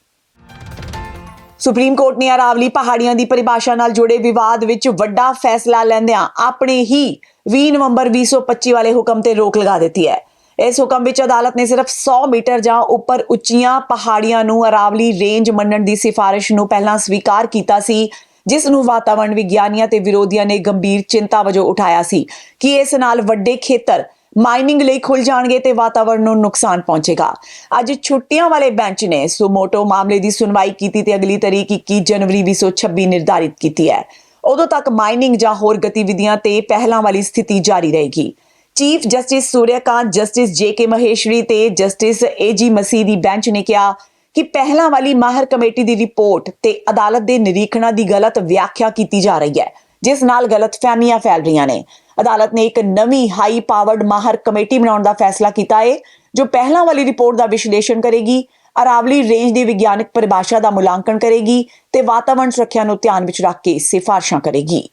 ਸੁਪਰੀਮ ਕੋਰਟ ਨੇ ਅਰਾਵਲੀ ਪਹਾੜੀਆਂ ਦੀ ਪਰਿਭਾਸ਼ਾ ਨਾਲ ਜੁੜੇ ਵਿਵਾਦ ਵਿੱਚ ਵੱਡਾ ਫੈਸਲਾ ਲੈਂਦਿਆਂ ਆਪਣੇ ਹੀ 20 ਨਵੰਬਰ 2025 ਵਾਲੇ ਹੁਕਮ ਤੇ ਰੋਕ ਲਗਾ ਦਿੱਤੀ ਹੈ। ਇਸ ਹੁਕਮ ਵਿੱਚ ਅਦਾਲਤ ਨੇ ਸਿਰਫ 100 ਮੀਟਰ ਜਾਂ ਉੱਪਰ ਉੱਚੀਆਂ ਪਹਾੜੀਆਂ ਨੂੰ ਅਰਾਵਲੀ ਰੇਂਜ ਮੰਨਣ ਦੀ ਸਿਫਾਰਿਸ਼ ਨੂੰ ਪਹਿਲਾਂ ਸਵੀਕਾਰ ਕੀਤਾ ਸੀ, ਜਿਸ ਨੂੰ ਵਾਤਾਵਰਣ ਵਿਗਿਆਨੀਆਂ ਤੇ ਵਿਰੋਧੀਆਂ ਨੇ ਗੰਭੀਰ ਚਿੰਤਾ ਵਜੋਂ ਉਠਾਇਆ ਸੀ ਕਿ ਇਸ ਨਾਲ ਵੱਡੇ ਖੇਤਰ ਮਾਈਨਿੰਗ ਲਈ ਖੁੱਲ ਜਾਣਗੇ ਤੇ ਵਾਤਾਵਰਣ ਨੂੰ ਨੁਕਸਾਨ ਪਹੁੰਚੇਗਾ। ਅੱਜ ਛੁੱਟੀਆਂ ਵਾਲੇ ਬੈਂਚ ਨੇ ਸੁਮੋਟੋ ਮਾਮਲੇ ਦੀ ਸੁਣਵਾਈ ਕੀਤੀ ਤੇ ਅਗਲੀ ਤਾਰੀਖ 21 ਜਨਵਰੀ 2026 ਨਿਰਧਾਰਿਤ ਕੀਤੀ ਹੈ। ਉਦੋਂ ਤੱਕ ਮਾਈਨਿੰਗ ਜਾਂ ਹੋਰ ਗਤੀਵਿਧੀਆਂ ਤੇ ਪਹਿਲਾਂ ਵਾਲੀ ਸਥਿਤੀ ਜਾਰੀ ਰਹੇਗੀ। ਚੀਫ ਜਸਟਿਸ ਸੂਰਿਆਕਾਂਤ ਜਸਟਿਸ ਜੇ ਕੇ ਮਹੇਸ਼ਰੀ ਤੇ ਜਸਟਿਸ ਏ ਜੀ ਮਸੀਹ ਦੀ ਬੈਂਚ ਨੇ ਕਿਹਾ ਕਿ ਪਹਿਲਾਂ ਵਾਲੀ ਮਾਹਰ ਕਮੇਟੀ ਦੀ ਰਿਪੋਰਟ ਤੇ ਅਦਾਲਤ ਦੇ ਨਿਰੀਖਣਾਂ ਦੀ ਗਲਤ ਵਿਆਖਿਆ ਕੀਤੀ ਜਾ ਰਹੀ ਹੈ, ਜਿਸ ਨਾਲ ਗਲਤ ਫਹਿਮੀਆਂ ਫੈਲ ਰਹੀਆਂ ਨੇ। ਅਦਾਲਤ ਨੇ ਇੱਕ ਨਵੀਂ ਹਾਈ ਪਾਵਰਡ ਮਾਹਰ ਕਮੇਟੀ ਬਣਾਉਣ ਦਾ ਫੈਸਲਾ ਕੀਤਾ ਹੈ ਜੋ ਪਹਿਲਾਂ ਵਾਲੀ ਰਿਪੋਰਟ ਦਾ ਵਿਸ਼ਲੇਸ਼ਣ ਕਰੇਗੀ, ਅਰਾਵਲੀ ਰੇਂਜ ਦੀ ਵਿਗਿਆਨਕ ਪਰਿਭਾਸ਼ਾ ਦਾ ਮੁਲਾਂਕਣ ਕਰੇਗੀ ਤੇ ਵਾਤਾਵਰਣ ਸੁਰੱਖਿਆ ਨੂੰ ਧਿਆਨ ਵਿੱਚ ਰੱਖ ਕੇ ਸਿਫਾਰਸ਼ਾਂ ਕਰੇਗੀ।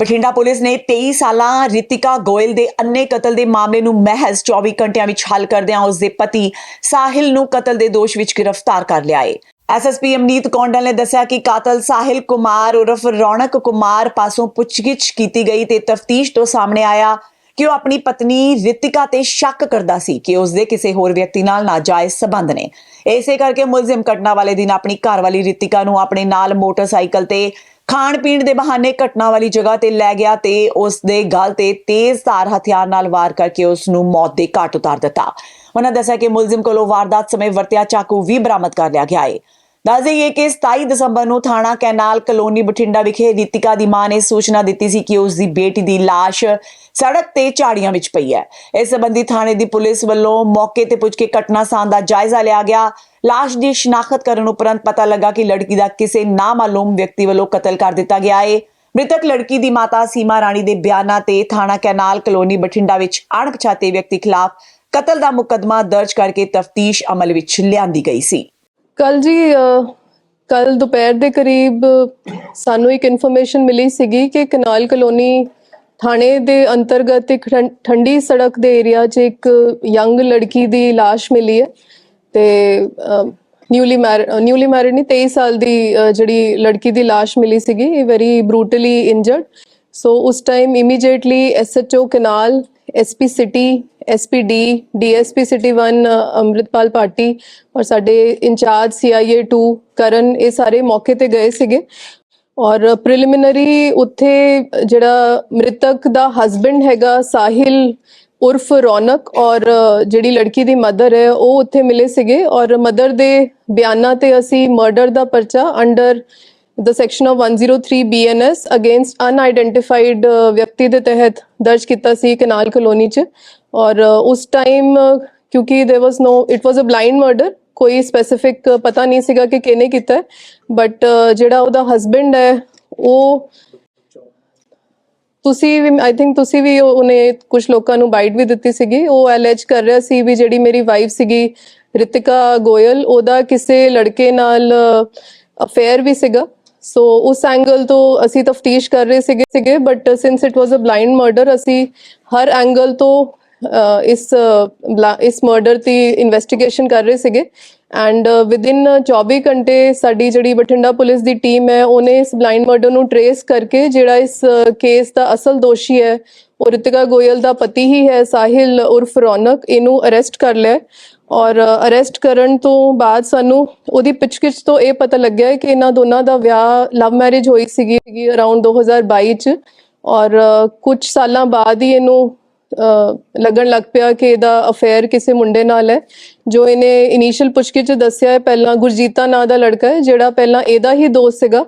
ਬਠਿੰਡਾ ਪੁਲਿਸ ਨੇ 23 ਸਾਲਾਂ ਰਿਤਿਕਾ ਗੋਇਲ ਦੇ ਅੰਨੇ ਕਤਲ ਦੇ ਮਾਮਲੇ ਨੂੰ ਮਹਿਜ਼ 24 ਘੰਟਿਆਂ ਵਿੱਚ ਹੱਲ ਕਰਦਿਆਂ ਉਸ ਦੇ ਪਤੀ ਸਾਹਿਲ ਨੂੰ ਕਤਲ ਦੇ ਦੋਸ਼ ਵਿੱਚ ਗ੍ਰਿਫਤਾਰ ਕਰ ਲਿਆ ਹੈ ਐਸਐਸਪੀ ਅਮਨੀਤ ਕੌਂਡਲ ਨੇ ਦੱਸਿਆ ਕਿ ਕਾਤਲ ਸਾਹਿਲ ਕੁਮਾਰ ਉਰਫ ਰੌਣਕ ਕੁਮਾਰ ਪਾਸੋਂ ਪੁੱਛਗਿੱਛ ਕੀਤੀ ਗਈ ਤੇ ਤਫਤੀਸ਼ ਤੋਂ ਸਾਹਮਣੇ ਆਇਆ ਕਿ ਉਹ ਆਪਣੀ ਪਤਨੀ ਰਿਤਿਕਾ ਤੇ ਸ਼ੱਕ ਕਰਦਾ ਸੀ ਕਿ ਉਸ ਦੇ ਕਿਸੇ ਹੋਰ ਵਿਅਕਤੀ ਨਾਲ ਨਾਜਾਇਜ਼ ਸਬੰਧ ਨੇ। ਇਸੇ ਕਰਕੇ ਮੁਲਜ਼ਮ ਘਟਨਾ ਵਾਲੇ ਦਿਨ ਆਪਣੀ ਘਰ ਵਾਲੀ ਰਿਤਿਕਾ ਨੂੰ ਆਪਣੇ ਨਾਲ ਮੋਟਰਸਾਈਕਲ ਤੇ ਖਾਣ ਪੀਣ ਦੇ ਬਹਾਨੇ ਘਟਨਾ ਵਾਲੀ ਜਗ੍ਹਾ ਤੇ ਲੈ ਗਿਆ ਤੇ ਉਸ ਦੇ ਗਲ ਤੇ ਤੇਜ਼ ਧਾਰ ਹਥਿਆਰ ਨਾਲ ਵਾਰ ਕਰਕੇ ਉਸ ਨੂੰ ਮੌਤ ਦੇ ਘਾਟ ਉਤਾਰ ਦਿੱਤਾ। ਉਹਨਾਂ ਦੱਸਿਆ ਕਿ ਮੁਲਜ਼ਮ ਕੋਲੋਂ ਵਾਰਦਾਤ ਸਮੇਂ ਵਰਤਿਆ ਚਾਕੂ ਵੀ ਬਰਾਮਦ ਕਰ ਲਿਆ ਗਿਆ ਹੈ ਦੱਸ ਦੇਈਏ ਕਿ 27 ਦਸੰਬਰ ਨੂੰ ਥਾਣਾ ਕੈਨਾਲ ਕਲੋਨੀ ਬਠਿੰਡਾ ਵਿਖੇ ਰੀਤਿਕਾ ਦੀ ਮਾਂ ਨੇ ਸੂਚਨਾ ਦਿੱਤੀ ਸੀ ਕਿ ਉਸ ਦੀ ਬੇਟੀ ਦੀ ਲਾਸ਼ ਸੜਕ ਤੇ ਝਾੜੀਆਂ ਵਿੱਚ ਪਈ ਹੈ। ਇਸ ਸੰਬੰਧੀ ਥਾਣੇ ਦੀ ਪੁਲਿਸ ਵੱਲੋਂ ਮੌਕੇ ਤੇ ਪੁੱਜ ਕੇ ਘਟਨਾ ਸਥਾਨ ਦਾ ਜਾਇਜ਼ਾ ਲਿਆ ਗਿਆ। ਲਾਸ਼ ਦੀ ਸ਼ਨਾਖਤ ਕਰਨ ਉਪਰੰਤ ਪਤਾ ਲੱਗਾ ਕਿ ਲੜਕੀ ਦਾ ਕਿਸੇ ਨਾਮਾਲੂਮ ਵਿਅਕਤੀ ਵੱਲੋਂ ਕਤਲ ਕਰ ਦਿੱਤਾ ਗਿਆ ਹੈ ਮ੍ਰਿਤਕ ਲੜਕੀ ਦੀ ਮਾਤਾ ਸੀਮਾ ਰਾਣੀ ਦੇ ਬਿਆਨਾਂ ਤੇ ਥਾਣਾ ਕੈਨਾਲ ਕਲੋਨੀ ਬਠਿੰਡਾ ਵਿੱਚ ਅਣਪਛਾਤੇ ਵਿਅਕਤੀ ਖਿਲਾਫ ਕਤਲ ਦਾ ਮੁਕੱਦਮਾ ਦਰਜ ਕਰਕੇ ਤਫਤੀਸ਼ ਅਮਲ ਵਿੱਚ ਲਿਆਂਦੀ ਗਈ ਸੀ। ਕੱਲ ਜੀ ਕੱਲ ਦੁਪਹਿਰ ਦੇ ਕਰੀਬ ਸਾਨੂੰ ਇੱਕ ਇਨਫੋਰਮੇਸ਼ਨ ਮਿਲੀ ਸੀਗੀ ਕਿ ਕਨਾਲ ਕਲੋਨੀ ਥਾਣੇ ਦੇ ਅੰਤਰਗਤ ਇੱਕ ਠੰ- ਠੰਡੀ ਸੜਕ ਦੇ ਏਰੀਆ 'ਚ ਇੱਕ ਯੰਗ ਲੜਕੀ ਦੀ ਲਾਸ਼ ਮਿਲੀ ਹੈ ਤੇ ਨਿਊਲੀ ਨਿਊਲੀ ਮੈਰਿਡ ਨਹੀਂ 23 ਸਾਲ ਦੀ ਜਿਹੜੀ ਲੜਕੀ ਦੀ ਲਾਸ਼ ਮਿਲੀ ਸੀਗੀ, ਇਹ ਵੈਰੀ ਬਰੂਟਲੀ ਇੰਜਰਡ ਸੋ ਉਸ time immediately SHO canal SP city SPD DSP city 1 Amritpal ਪਾਟੀ ਔਰ ਸਾਡੇ ਇੰਚਾਰਜ ਸੀਆਈਏ 2 ਕਰਨ ਇਹ ਸਾਰੇ ਮੌਕੇ ਤੇ ਗਏ ਸੀਗੇ ਔਰ ਪ੍ਰੀਲਿਮਿਨਰੀ ਉੱਥੇ ਜਿਹੜਾ ਮ੍ਰਿਤਕ ਦਾ ਹਸਬੰਡ ਹੈਗਾ ਸਾਹਿਲ ਉਰਫ ਰੌਨਕ ਔਰ ਜਿਹੜੀ ਲੜਕੀ ਦੀ ਮਦਰ ਹੈ ਉਹ ਉੱਥੇ ਮਿਲੇ ਸੀਗੇ ਔਰ ਮਦਰ ਦੇ ਬਿਆਨਾਂ ਤੇ ਅਸੀਂ ਮਰਡਰ ਦਾ ਪਰਚਾ under the section of 103 BNS against unidentified uh, ਵਿਅਕਤੀ ਦੇ ਤਹਿਤ ਦਰਜ ਕੀਤਾ ਸੀ ਕਨਾਲ ਕਲੋਨੀ ਚ ਔਰ ਉਸ ਟਾਈਮ ਕਿਉਂਕਿ there was no it was a blind murder ਕੋਈ ਸਪੈਸੀਫਿਕ ਪਤਾ ਨਹੀਂ ਸੀਗਾ ਕਿ ਕਿਹਨੇ ਕੀਤਾ ਬਟ ਜਿਹੜਾ ਉਹਦਾ ਹਸਬੰਡ ਹੈ ਉਹ ਤੁਸੀਂ ਵੀ ਆਈ ਥਿੰਕ ਤੁਸੀਂ ਵੀ ਉਹਨੇ ਕੁਝ ਲੋਕਾਂ ਨੂੰ ਬਾਈਟ ਵੀ ਦਿੱਤੀ ਸੀਗੀ ਉਹ ਅਲੈਜ ਕਰ ਰਿਹਾ ਸੀ ਵੀ ਜਿਹੜੀ ਮੇਰੀ ਵਾਈਫ ਸੀਗੀ ਰਿਤਿਕਾ ਗੋਇਲ ਉਹਦਾ ਕਿਸੇ ਲੜਕੇ ਨਾਲ ਅਫੇਅਰ ਵੀ ਸੀਗਾ ਸੋ ਉਸ ਐਂਗਲ ਤੋਂ ਅਸੀਂ ਤਫਤੀਸ਼ ਕਰ ਰਹੇ ਸੀਗੇ ਸੀਗੇ but since it was a blind murder ਅਸੀਂ ਹਰ ਐਂਗਲ ਤੋਂ ਇਸ ਇਸ ਮਰਡਰ ਦੀ ਇਨਵੈਸਟੀਗੇਸ਼ਨ ਕਰ ਰਹੇ ਸੀਗੇ ਐਂਡ ਵਿਦਿਨ 24 ਘੰਟੇ ਸਾਡੀ ਜਿਹੜੀ ਬਠਿੰਡਾ ਪੁਲਿਸ ਦੀ ਟੀਮ ਹੈ ਉਹਨੇ ਇਸ ਬਲਾਈਂਡ ਮਰਡਰ ਨੂੰ ਟਰੇਸ ਕਰਕੇ ਜਿਹੜਾ ਇਸ ਕੇਸ ਦਾ ਅਸਲ ਦੋਸ਼ੀ ਹੈ ਉਹ ਰਿਤਿਕਾ ਗੋਇਲ ਦਾ ਪਤੀ ਹੀ ਹੈ ਸਾਹਿਲ ਉਰਫ ਰੌਨਕ ਇਹਨੂੰ ਅਰੈਸਟ ਕਰ ਲਿਆ ਔਰ ਅਰੈਸਟ ਕਰਨ ਤੋਂ ਬਾਅਦ ਸਾਨੂੰ ਉਹਦੀ ਪੁੱਛਗਿੱਛ ਤੋਂ ਇਹ ਪਤਾ ਲੱਗਿਆ ਕਿ ਇਹਨਾਂ ਦੋਨਾਂ ਦਾ ਵਿਆਹ ਲਵ ਮੈਰਿਜ ਹੋਈ ਸੀਗੀ ਅਰਾਊਂਡ 2022 ਚ ਔਰ ਕੁਝ ਸਾਲਾਂ ਬਾਅਦ ਹੀ ਇਹਨੂੰ ਲੱਗਣ ਲੱਗ ਪਿਆ ਕਿ ਇਹਦਾ ਅਫੇਅਰ ਕਿਸੇ ਮੁੰਡੇ ਨਾਲ ਹੈ, ਜੋ ਇਹਨੇ ਇਨੀਸ਼ੀਅਲ ਪੁੱਛਗਿੱਛ 'ਚ ਦੱਸਿਆ ਹੈ, ਪਹਿਲਾਂ ਗੁਰਜੀਤਾ ਨਾਂ ਦਾ ਲੜਕਾ ਹੈ, ਜਿਹੜਾ ਪਹਿਲਾਂ ਇਹਦਾ ਹੀ ਦੋਸਤ ਸੀਗਾ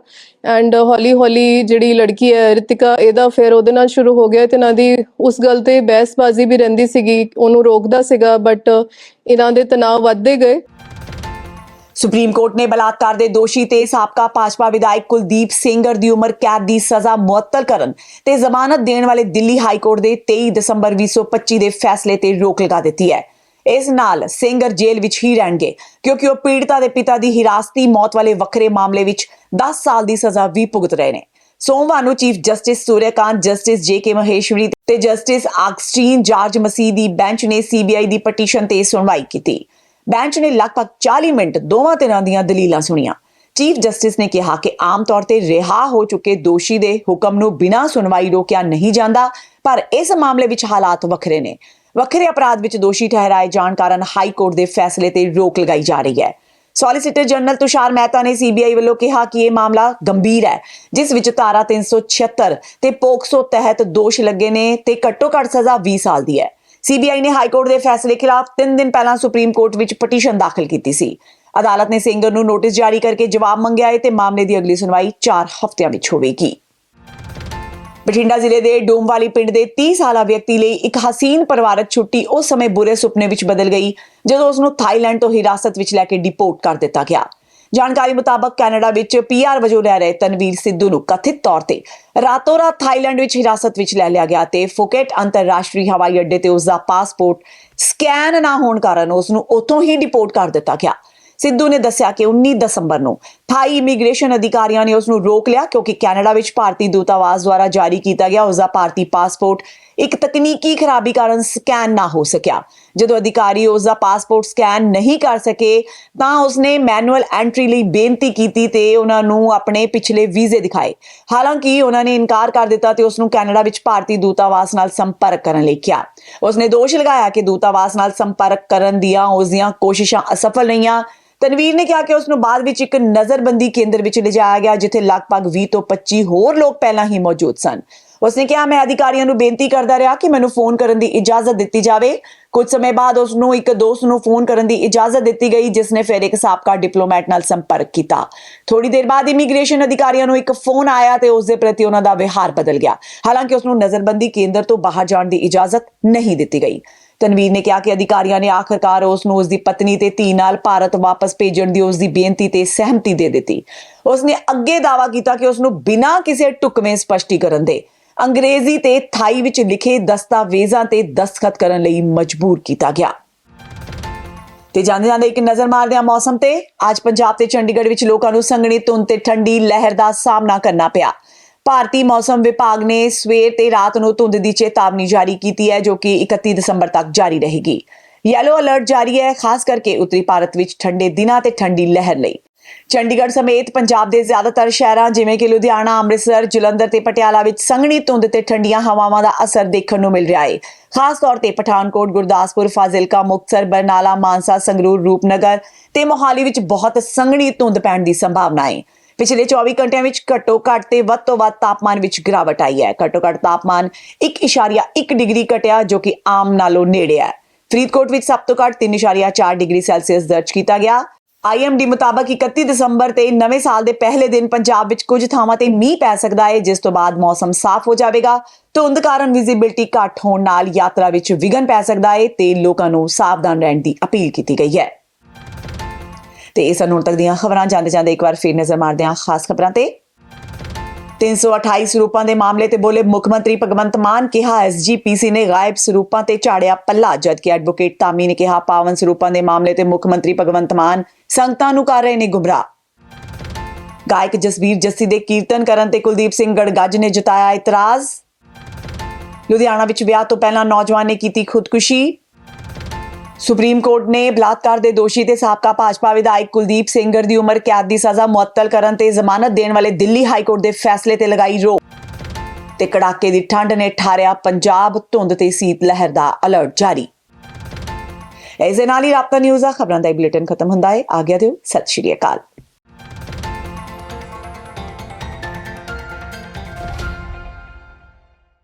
ਐਂਡ ਹੌਲੀ ਹੌਲੀ ਜਿਹੜੀ ਲੜਕੀ ਹੈ, ਰਿਤਿਕਾ, ਇਹਦਾ ਅਫੇਅਰ ਉਹਦੇ ਨਾਲ ਸ਼ੁਰੂ ਹੋ ਗਿਆ ਤੇ ਇਹਨਾਂ ਦੀ ਉਸ ਗੱਲ ਤੇ ਬਹਿਸਬਾਜ਼ੀ ਵੀ ਰਹਿੰਦੀ ਸੀਗੀ, ਉਹਨੂੰ ਰੋਕਦਾ ਸੀਗਾ ਬਟ ਇਹਨਾਂ ਦੇ ਤਣਾਅ ਵੱਧਦੇ ਗਏ। ਸੁਪਰੀਮ ਕੋਰਟ ਨੇ ਬਲਾਤਕਾਰ ਦੇ ਦੋਸ਼ੀ ਤੇ ਸਾਬਕਾ ਭਾਜਪਾ ਵਿਧਾਇਕ ਕੁਲਦੀਪ ਸਿੰਘਰ ਦੀ ਉਮਰ ਕੈਦ ਦੀ ਸਜ਼ਾ ਮੁਅੱਤਲ ਕਰਨ ਤੇ ਜ਼ਮਾਨਤ ਦੇਣ ਵਾਲੇ ਦਿੱਲੀ ਹਾਈ ਕੋਰਟ ਦੇ 23 ਦਸੰਬਰ 2025 ਦੇ ਫੈਸਲੇ ਤੇ ਰੋਕ ਲਗਾ ਦਿੱਤੀ ਹੈ। ਇਸ ਨਾਲ ਸਿੰਘਰ ਜੇਲ੍ਹ ਵਿੱਚ ਹੀ ਰਹਿਣਗੇ, ਕਿਉਂਕਿ ਉਹ ਪੀੜਤਾ ਦੇ ਪਿਤਾ ਦੀ ਹਿਰਾਸਤੀ ਮੌਤ ਵਾਲੇ ਵੱਖਰੇ ਮਾਮਲੇ ਵਿੱਚ 10 ਸਾਲ ਦੀ ਸਜ਼ਾ ਵੀ ਭੁਗਤ ਰਹੇ ਨੇ। ਸੋਮਵਾਰ ਨੂੰ ਚੀਫ ਜਸਟਿਸ ਸੂਰਿਆਕਾਂਤ ਜਸਟਿਸ ਜੇ ਕੇ ਮਹੇਸ਼ਵਰੀ ਤੇ ਜਸਟਿਸ ਆਗਸਟੀਨ ਜਾਰਜ ਮਸੀਹ ਦੀ ਬੈਂਚ ਨੇ ਸੀਬੀਆਈ ਦੀ ਪਟੀਸ਼ਨ ਤੇ ਸੁਣਵਾਈ ਕੀਤੀ। ਬੈਂਚ ਨੇ ਲਗਭਗ 40 ਮਿੰਟ ਦੋਵਾਂ ਧਿਰਾਂ ਦੀਆਂ ਦਲੀਲਾਂ ਸੁਣੀਆਂ। ਚੀਫ ਜਸਟਿਸ ਨੇ ਕਿਹਾ ਕਿ ਆਮ ਤੌਰ ਤੇ ਰਿਹਾ ਹੋ ਚੁੱਕੇ ਦੋਸ਼ੀ ਦੇ ਹੁਕਮ ਨੂੰ ਬਿਨਾਂ ਸੁਣਵਾਈ ਰੋਕਿਆ ਨਹੀਂ ਜਾਂਦਾ, ਪਰ ਇਸ ਮਾਮਲੇ ਵਿੱਚ ਹਾਲਾਤ ਵੱਖਰੇ ਨੇ। ਵੱਖਰੇ ਅਪਰਾਧ ਵਿੱਚ ਦੋਸ਼ੀ ਠਹਿਰਾਏ ਜਾਣ ਕਾਰਨ ਹਾਈ ਕੋਰਟ ਦੇ ਫੈਸਲੇ ਤੇ ਰੋਕ ਲਗਾਈ ਜਾ ਰਹੀ ਹੈ। ਸੋਲਿਸਿਟਰ ਜਨਰਲ ਤੁਸ਼ਾਰ ਮਹਿਤਾ ਨੇ ਸੀਬੀਆਈ ਵੱਲੋਂ ਕਿਹਾ ਕਿ ਇਹ ਮਾਮਲਾ ਗੰਭੀਰ ਹੈ, ਜਿਸ ਵਿੱਚ ਧਾਰਾ 376 ਤੇ ਪੋਕਸੋ ਤਹਿਤ ਦੋਸ਼ ਲੱਗੇ ਨੇ ਤੇ ਘੱਟੋ ਘੱਟ ਸਜ਼ਾ 20 ਸਾਲ ਦੀ ਹੈ। ਸੀਬੀਆਈ ਨੇ ਹਾਈ ਕੋਰਟ ਦੇ ਫੈਸਲੇ ਖਿਲਾਫ 3 ਦਿਨ ਪਹਿਲਾਂ ਸੁਪਰੀਮ ਕੋਰਟ ਵਿੱਚ ਪਟੀਸ਼ਨ ਦਾਖਲ ਕੀਤੀ ਸੀ। ਅਦਾਲਤ ਨੇ ਸਿੰਗਰ ਨੂੰ ਨੋਟਿਸ ਜਾਰੀ ਕਰਕੇ ਜਵਾਬ ਮੰਗਿਆ ਹੈ ਤੇ ਮਾਮਲੇ ਦੀ ਅਗਲੀ ਸੁਣਵਾਈ 4 ਹਫ਼ਤਿਆਂ ਵਿੱਚ ਹੋਵੇਗੀ। ਬਠਿੰਡਾ ਜ਼ਿਲ੍ਹੇ ਦੇ ਡੋਮਵਾਲੀ ਪਿੰਡ ਦੇ 30 ਸਾਲਾ ਵਿਅਕਤੀ ਲਈ ਇੱਕ ਹਸੀਨ ਪਰਿਵਾਰਕ ਛੁੱਟੀ ਉਸ ਸਮੇਂ ਬੁਰੇ ਸੁਪਨੇ ਵਿੱਚ ਬਦਲ ਗਈ, ਜਦੋਂ ਉਸ ਨੂੰ ਥਾਈਲੈਂਡ ਤੋਂ ਹਿਰਾਸਤ ਵਿੱਚ ਲੈ ਕੇ ਡਿਪੋਰਟ ਕਰ ਦਿੱਤਾ ਗਿਆ। ਜਾਣਕਾਰੀ ਮੁਤਾਬਕ ਕੈਨੇਡਾ ਵਿੱਚ ਪੀਆਰ ਵਜੋਂ ਲੈ ਰਹੇ ਤਨਵੀਰ ਸਿੱਧੂ ਨੂੰ ਕਥਿਤ ਤੌਰ ਤੇ ਰਾਤੋਂ ਰਾਤ ਥਾਈਲੈਂਡ ਵਿੱਚ ਹਿਰਾਸਤ ਵਿੱਚ ਲੈ ਲਿਆ ਗਿਆ ਤੇ ਫੁਕੇਟ ਅੰਤਰਰਾਸ਼ਟਰੀ ਹਵਾਈ ਅੱਡੇ ਤੇ ਉਸ ਦਾ ਪਾਸਪੋਰਟ ਸਕੈਨ ਨਾ ਹੋਣ ਕਾਰਨ ਉਸ ਨੂੰ ਉੱਥੋਂ ਹੀ ਡਿਪੋਰਟ ਕਰ ਦਿੱਤਾ ਗਿਆ। ਸਿੱਧੂ ਨੇ ਦੱਸਿਆ ਕਿ 19 ਦਸੰਬਰ ਨੂੰ ਥਾਈ ਇਮੀਗ੍ਰੇਸ਼ਨ ਅਧਿਕਾਰੀਆਂ ਨੇ ਉਸ ਨੂੰ ਰੋਕ ਲਿਆ ਕਿਉਂਕਿ ਕੈਨੇਡਾ ਵਿੱਚ ਭਾਰਤੀ ਦੂਤਾਵਾਸ ਦੁਆਰਾ ਜਾਰੀ ਕੀਤਾ ਗਿਆ ਉਸ ਦਾ ਭਾਰਤੀ ਪਾਸਪੋਰਟ ਇੱਕ ਤਕਨੀਕੀ ਖਰਾਬੀ ਕਾਰਨ ਸਕੈਨ ਨਾ ਹੋ ਸਕਿਆ। ਜਦੋਂ ਅਧਿਕਾਰੀ ਉਸ ਦਾ ਪਾਸਪੋਰਟ ਸਕੈਨ ਨਹੀਂ ਕਰ ਸਕੇ, ਤਾਂ ਉਸਨੇ ਮੈਨੂਅਲ ਐਂਟਰੀ ਲਈ ਬੇਨਤੀ ਕੀਤੀ ਤੇ ਉਹਨਾਂ ਨੂੰ ਆਪਣੇ ਪਿਛਲੇ ਵੀਜ਼ੇ ਦਿਖਾਏ। ਹਾਲਾਂਕਿ ਉਹਨਾਂ ਨੇ ਇਨਕਾਰ ਕਰ ਦਿੱਤਾ ਤੇ ਉਸ ਨੂੰ ਕੈਨੇਡਾ ਵਿੱਚ ਭਾਰਤੀ ਦੂਤਾਵਾਸ ਨਾਲ ਸੰਪਰਕ ਕਰਨ ਲਈ ਕਿਹਾ। ਉਸਨੇ ਦੋਸ਼ ਲਗਾਇਆ ਕਿ ਦੂਤਾਵਾਸ ਨਾਲ ਸੰਪਰਕ ਕਰਨ ਦੀਆਂ ਉਸ ਦੀਆਂ ਕੋਸ਼ਿਸ਼ਾਂ ਅਸਫਲ ਰਹੀਆਂ। ਤਨਵੀਰ ਨੇ ਕਿਹਾ ਕਿ ਉਸ ਨੂੰ ਬਾਅਦ ਵਿੱਚ ਇੱਕ ਨਜ਼ਰਬੰਦੀ ਕੇਂਦਰ ਵਿੱਚ ਲਿਜਾਇਆ ਗਿਆ, ਜਿੱਥੇ ਲਗਭਗ 20 ਤੋਂ 25 ਹੋਰ ਲੋਕ ਪਹਿਲਾਂ ਹੀ ਮੌਜੂਦ ਸਨ। ਉਸਨੇ ਕਿਹਾ, ਮੈਂ ਅਧਿਕਾਰੀਆਂ ਨੂੰ ਬੇਨਤੀ ਕਰਦਾ ਰਿਹਾ ਕਿ ਮੈਨੂੰ ਫੋਨ ਕਰਨ ਦੀ ਇਜਾਜ਼ਤ ਦਿੱਤੀ ਜਾਵੇ। ਕੁਝ ਸਮੇਂ ਬਾਅਦ ਉਸ ਨੂੰ ਇੱਕ ਦੋਸਤ ਨੂੰ ਫੋਨ ਕਰਨ ਦੀ ਇਜਾਜ਼ਤ ਦਿੱਤੀ ਗਈ ਜਿਸ ਨੇ ਫਿਰ ਇੱਕ ਸਾਬਕਾ ਡਿਪਲੋਮੈਟ ਨਾਲ ਸੰਪਰਕ ਕੀਤਾ। ਥੋੜੀ ਦੇਰ ਬਾਅਦ ਇਮੀਗ੍ਰੇਸ਼ਨ ਅਧਿਕਾਰੀਆਂ ਨੂੰ ਇੱਕ ਫੋਨ ਆਇਆ ਤੇ ਉਸ ਦੇ ਪ੍ਰਤੀ ਉਹਨਾਂ ਦਾ ਵਿਹਾਰ ਬਦਲ ਗਿਆ। ਹਾਲਾਂਕਿ ਉਸ ਨੂੰ ਨਜ਼ਰਬੰਦੀ ਕੇਂਦਰ ਤੋਂ ਬਾਹਰ ਜਾਣ ਦੀ ਇਜਾਜ਼ਤ ਨਹੀਂ ਦਿੱਤੀ ਗਈ। ਤਨਵੀਰ ਨੇ ਕਿਹਾ ਕਿ ਅਧਿਕਾਰੀਆਂ ਨੇ ਆਖਰਕਾਰ ਉਸ ਨੂੰ ਉਸ ਦੀ ਪਤਨੀ ਤੇ ਧੀ ਨਾਲ ਭਾਰਤ ਵਾਪਸ ਭੇਜਣ ਦੀ ਉਸ ਦੀ ਬੇਨਤੀ ਤੇ ਸਹਿਮਤੀ ਦੇ ਦਿੱਤੀ। ਉਸ ਨੇ ਅੱਗੇ ਦਾਅਵਾ ਕੀਤਾ ਕਿ ਉਸ ਨੂੰ ਬਿਨਾਂ ਕਿਸੇ ਟੁਕਵੇਂ ਸਪਸ਼ਟੀਕਰਨ ਦੇ ਅੰਗਰੇਜ਼ੀ ਤੇ ਥਾਈ ਵਿੱਚ ਲਿਖੇ ਦਸਤਾਵੇਜ਼ਾਂ ਤੇ ਦਸਤਖਤ ਕਰਨ ਲਈ ਮਜਬੂਰ ਕੀਤਾ ਗਿਆ। ਤੇ ਜਾਂਦੇ ਜਾਂਦੇ ਇੱਕ ਨਜ਼ਰ ਮਾਰਦੇ ਹਾਂ ਮੌਸਮ ਤੇ, ਅੱਜ ਪੰਜਾਬ ਤੇ ਚੰਡੀਗੜ੍ਹ ਵਿੱਚ ਲੋਕਾਂ ਨੂੰ ਸੰਘਣੀ ਧੁੰਦ ਤੇ ਠੰਡੀ ਲਹਿਰ ਦਾ ਸਾਹਮਣਾ ਕਰਨਾ ਪਿਆ। ਭਾਰਤੀ ਮੌਸਮ ਵਿਭਾਗ ਨੇ ਸਵੇਰ ਤੇ ਰਾਤ ਨੂੰ ਧੁੰਦ ਦੀ ਚੇਤਾਵਨੀ ਜਾਰੀ ਕੀਤੀ ਹੈ, ਜੋ ਕਿ 31 ਦਸੰਬਰ ਤੱਕ ਜਾਰੀ ਰਹੇਗੀ। ਯੈਲੋ ਅਲਰਟ ਜਾਰੀ ਹੈ, ਖਾਸ ਕਰਕੇ ਉੱਤਰੀ ਭਾਰਤ ਵਿੱਚ ਠੰਡੇ ਦਿਨਾਂ ਤੇ ਠੰਡੀ ਲਹਿਰ ਲਈ। ਚੰਡੀਗੜ੍ਹ ਸਮੇਤ ਪੰਜਾਬ ਦੇ ਜ਼ਿਆਦਾਤਰ ਸ਼ਹਿਰਾਂ ਜਿਵੇਂ ਕਿ ਲੁਧਿਆਣਾ, ਅੰਮ੍ਰਿਤਸਰ, ਜਲੰਧਰ ਤੇ ਪਟਿਆਲਾ ਵਿੱਚ ਸੰਘਣੀ ਧੁੰਦ ਤੇ ਠੰਡੀਆਂ ਹਵਾਵਾਂ ਦਾ ਅਸਰ ਦੇਖਣ ਨੂੰ ਮਿਲ ਰਿਹਾ ਹੈ ਖਾਸ ਤੌਰ ਤੇ ਪਠਾਨਕੋਟ, ਗੁਰਦਾਸਪੁਰ, ਫਾਜ਼ਿਲਕਾ, ਮੁਕਤਸਰ, ਬਰਨਾਲਾ, ਮਾਨਸਾ, ਸੰਗਰੂਰ, ਰੂਪਨਗਰ ਤੇ ਮੋਹਾਲੀ ਵਿੱਚ ਬਹੁਤ ਸੰਘਣੀ ਧੁੰਦ ਪੈਣ ਦੀ ਸੰਭਾਵਨਾ ਹੈ ਪਿਛਲੇ 24 ਘੰਟਿਆਂ ਵਿੱਚ ਘੱਟੋ ਘੱਟ ਤੇ ਵੱਧ ਤੋਂ ਵੱਧ ਤਾਪਮਾਨ ਵਿੱਚ ਗਿਰਾਵਟ ਆਈ ਹੈ। ਘੱਟੋ ਘੱਟ ਤਾਪਮਾਨ 1.1 ਡਿਗਰੀ ਘਟਿਆ ਜੋ ਕਿ ਆਮ ਨਾਲੋਂ ਨੇੜੇ ਹੈ। ਫਰੀਦਕੋਟ ਵਿੱਚ ਸਭ ਤੋਂ ਘੱਟ 3.4 ਡਿਗਰੀ ਸੈਲਸੀਅਸ ਦਰਜ ਕੀਤਾ ਗਿਆ। ਆਈਐਮਡੀ ਮੁਤਾਬਕ 31 ਦਸੰਬਰ ਤੇ ਨਵੇਂ ਸਾਲ ਦੇ ਪਹਿਲੇ ਦਿਨ ਪੰਜਾਬ ਵਿੱਚ ਕੁਝ ਥਾਵਾਂ ਤੇ ਮੀਂਹ ਪੈ ਸਕਦਾ ਹੈ, ਜਿਸ ਤੋਂ ਬਾਅਦ ਮੌਸਮ ਸਾਫ਼ ਹੋ ਜਾਵੇਗਾ। ਧੁੰਦ ਕਾਰਨ ਵਿਜ਼ਿਬਿਲਟੀ ਘੱਟ ਹੋਣ ਨਾਲ ਯਾਤਰਾ ਵਿੱਚ ਵਿਘਨ ਪੈ ਸਕਦਾ ਹੈ ਤੇ ਲੋਕਾਂ ਨੂੰ ਸਾਵਧਾਨ ਰਹਿਣ ਦੀ ਅਪੀਲ ਕੀਤੀ ਗਈ ਹੈ। ਤੇ ਇਹ ਸਨ ਹੁਣ ਤੱਕ ਦੀਆਂ ਖਬਰਾਂ ਜਾਂਦੇ ਜਾਂਦੇ ਇੱਕ ਵਾਰ ਫਿਰ ਨਜ਼ਰ ਮਾਰਦੇ ਹਾਂ ਖਾਸ ਖਬਰਾਂ ਤੇ। 328 ਸਰੂਪਾਂ ਦੇ ਮਾਮਲੇ ਤੇ ਬੋਲੇ ਮੁੱਖ ਮੰਤਰੀ ਭਗਵੰਤ ਮਾਨ ਕਿਹਾ ਐਸਜੀਪੀਸੀ ਨੇ ਗਾਇਬ ਸਰੂਪਾਂ ਤੇ ਝਾੜਿਆ ਪੱਲਾ। ਜਦਕਿ ਐਡਵੋਕੇਟ ਤਾਮੀ ਨੇ ਕਿਹਾ, ਪਾਵਨ ਸਰੂਪਾਂ ਦੇ ਮਾਮਲੇ ਤੇ ਮੁੱਖ ਮੰਤਰੀ ਭਗਵੰਤ ਮਾਨ ਸੰਗਤਾਂ ਨੂੰ ਕਰ ਰਹੇ ਨੇ ਗੁੰਮਰਾਹ ਗਾਇਕ ਜਸਵੀਰ ਜੱਸੀ ਦੇ ਕੀਰਤਨ ਕਰਨ ਤੇ ਕੁਲਦੀਪ ਸਿੰਘ ਗੜਗੱਜ ਨੇ ਜਤਾਇਆ ਇਤਰਾਜ਼। ਲੁਧਿਆਣਾ ਵਿੱਚ ਵਿਆਹ ਤੋਂ ਪਹਿਲਾਂ ਨੌਜਵਾਨ ਨੇ ਕੀਤੀ ਖੁਦਕੁਸ਼ੀ। ਸੁਪਰੀਮ ਕੋਰਟ ਨੇ ਬਲਾਤਕਾਰ ਦੇ ਦੋਸ਼ੀ ਤੇ ਸਾਬਕਾ ਭਾਜਪਾ ਵਿਧਾਇਕ ਕੁਲਦੀਪ ਸਿੰਘਰ ਦੀ ਉਮਰ, ਕੈਦ ਦੀ ਸਜ਼ਾ ਮੁਅੱਤਲ ਕਰਨ ਤੇ ਜ਼ਮਾਨਤ ਦੇਣ ਵਾਲੇ ਦਿੱਲੀ ਹਾਈ ਕੋਰਟ ਦੇ ਫੈਸਲੇ ਤੇ ਲਗਾਈ ਰੋਕ। ਤੇ ਕੜਾਕੇ ਦੀ ਠੰਡ ਨੇ ਠਾਰਿਆ ਪੰਜਾਬ ਧੁੰਦ ਤੇ ਸੀਤ ਲਹਿਰ ਦਾ ਅਲਰਟ ਜਾਰੀ। ਇਸ ਦੇ ਨਾਲ ਹੀ ਰਾਪਤਾ ਨਿਊਜ਼ ਦਾ ਖਬਰਾਂ ਦਾ ਬੁਲੇਟਿਨ ਖਤਮ ਹੁੰਦਾ ਹੈ। ਆ ਗਿਆ ਦਿਓ, ਸਤਿ ਸ਼੍ਰੀ ਅਕਾਲ।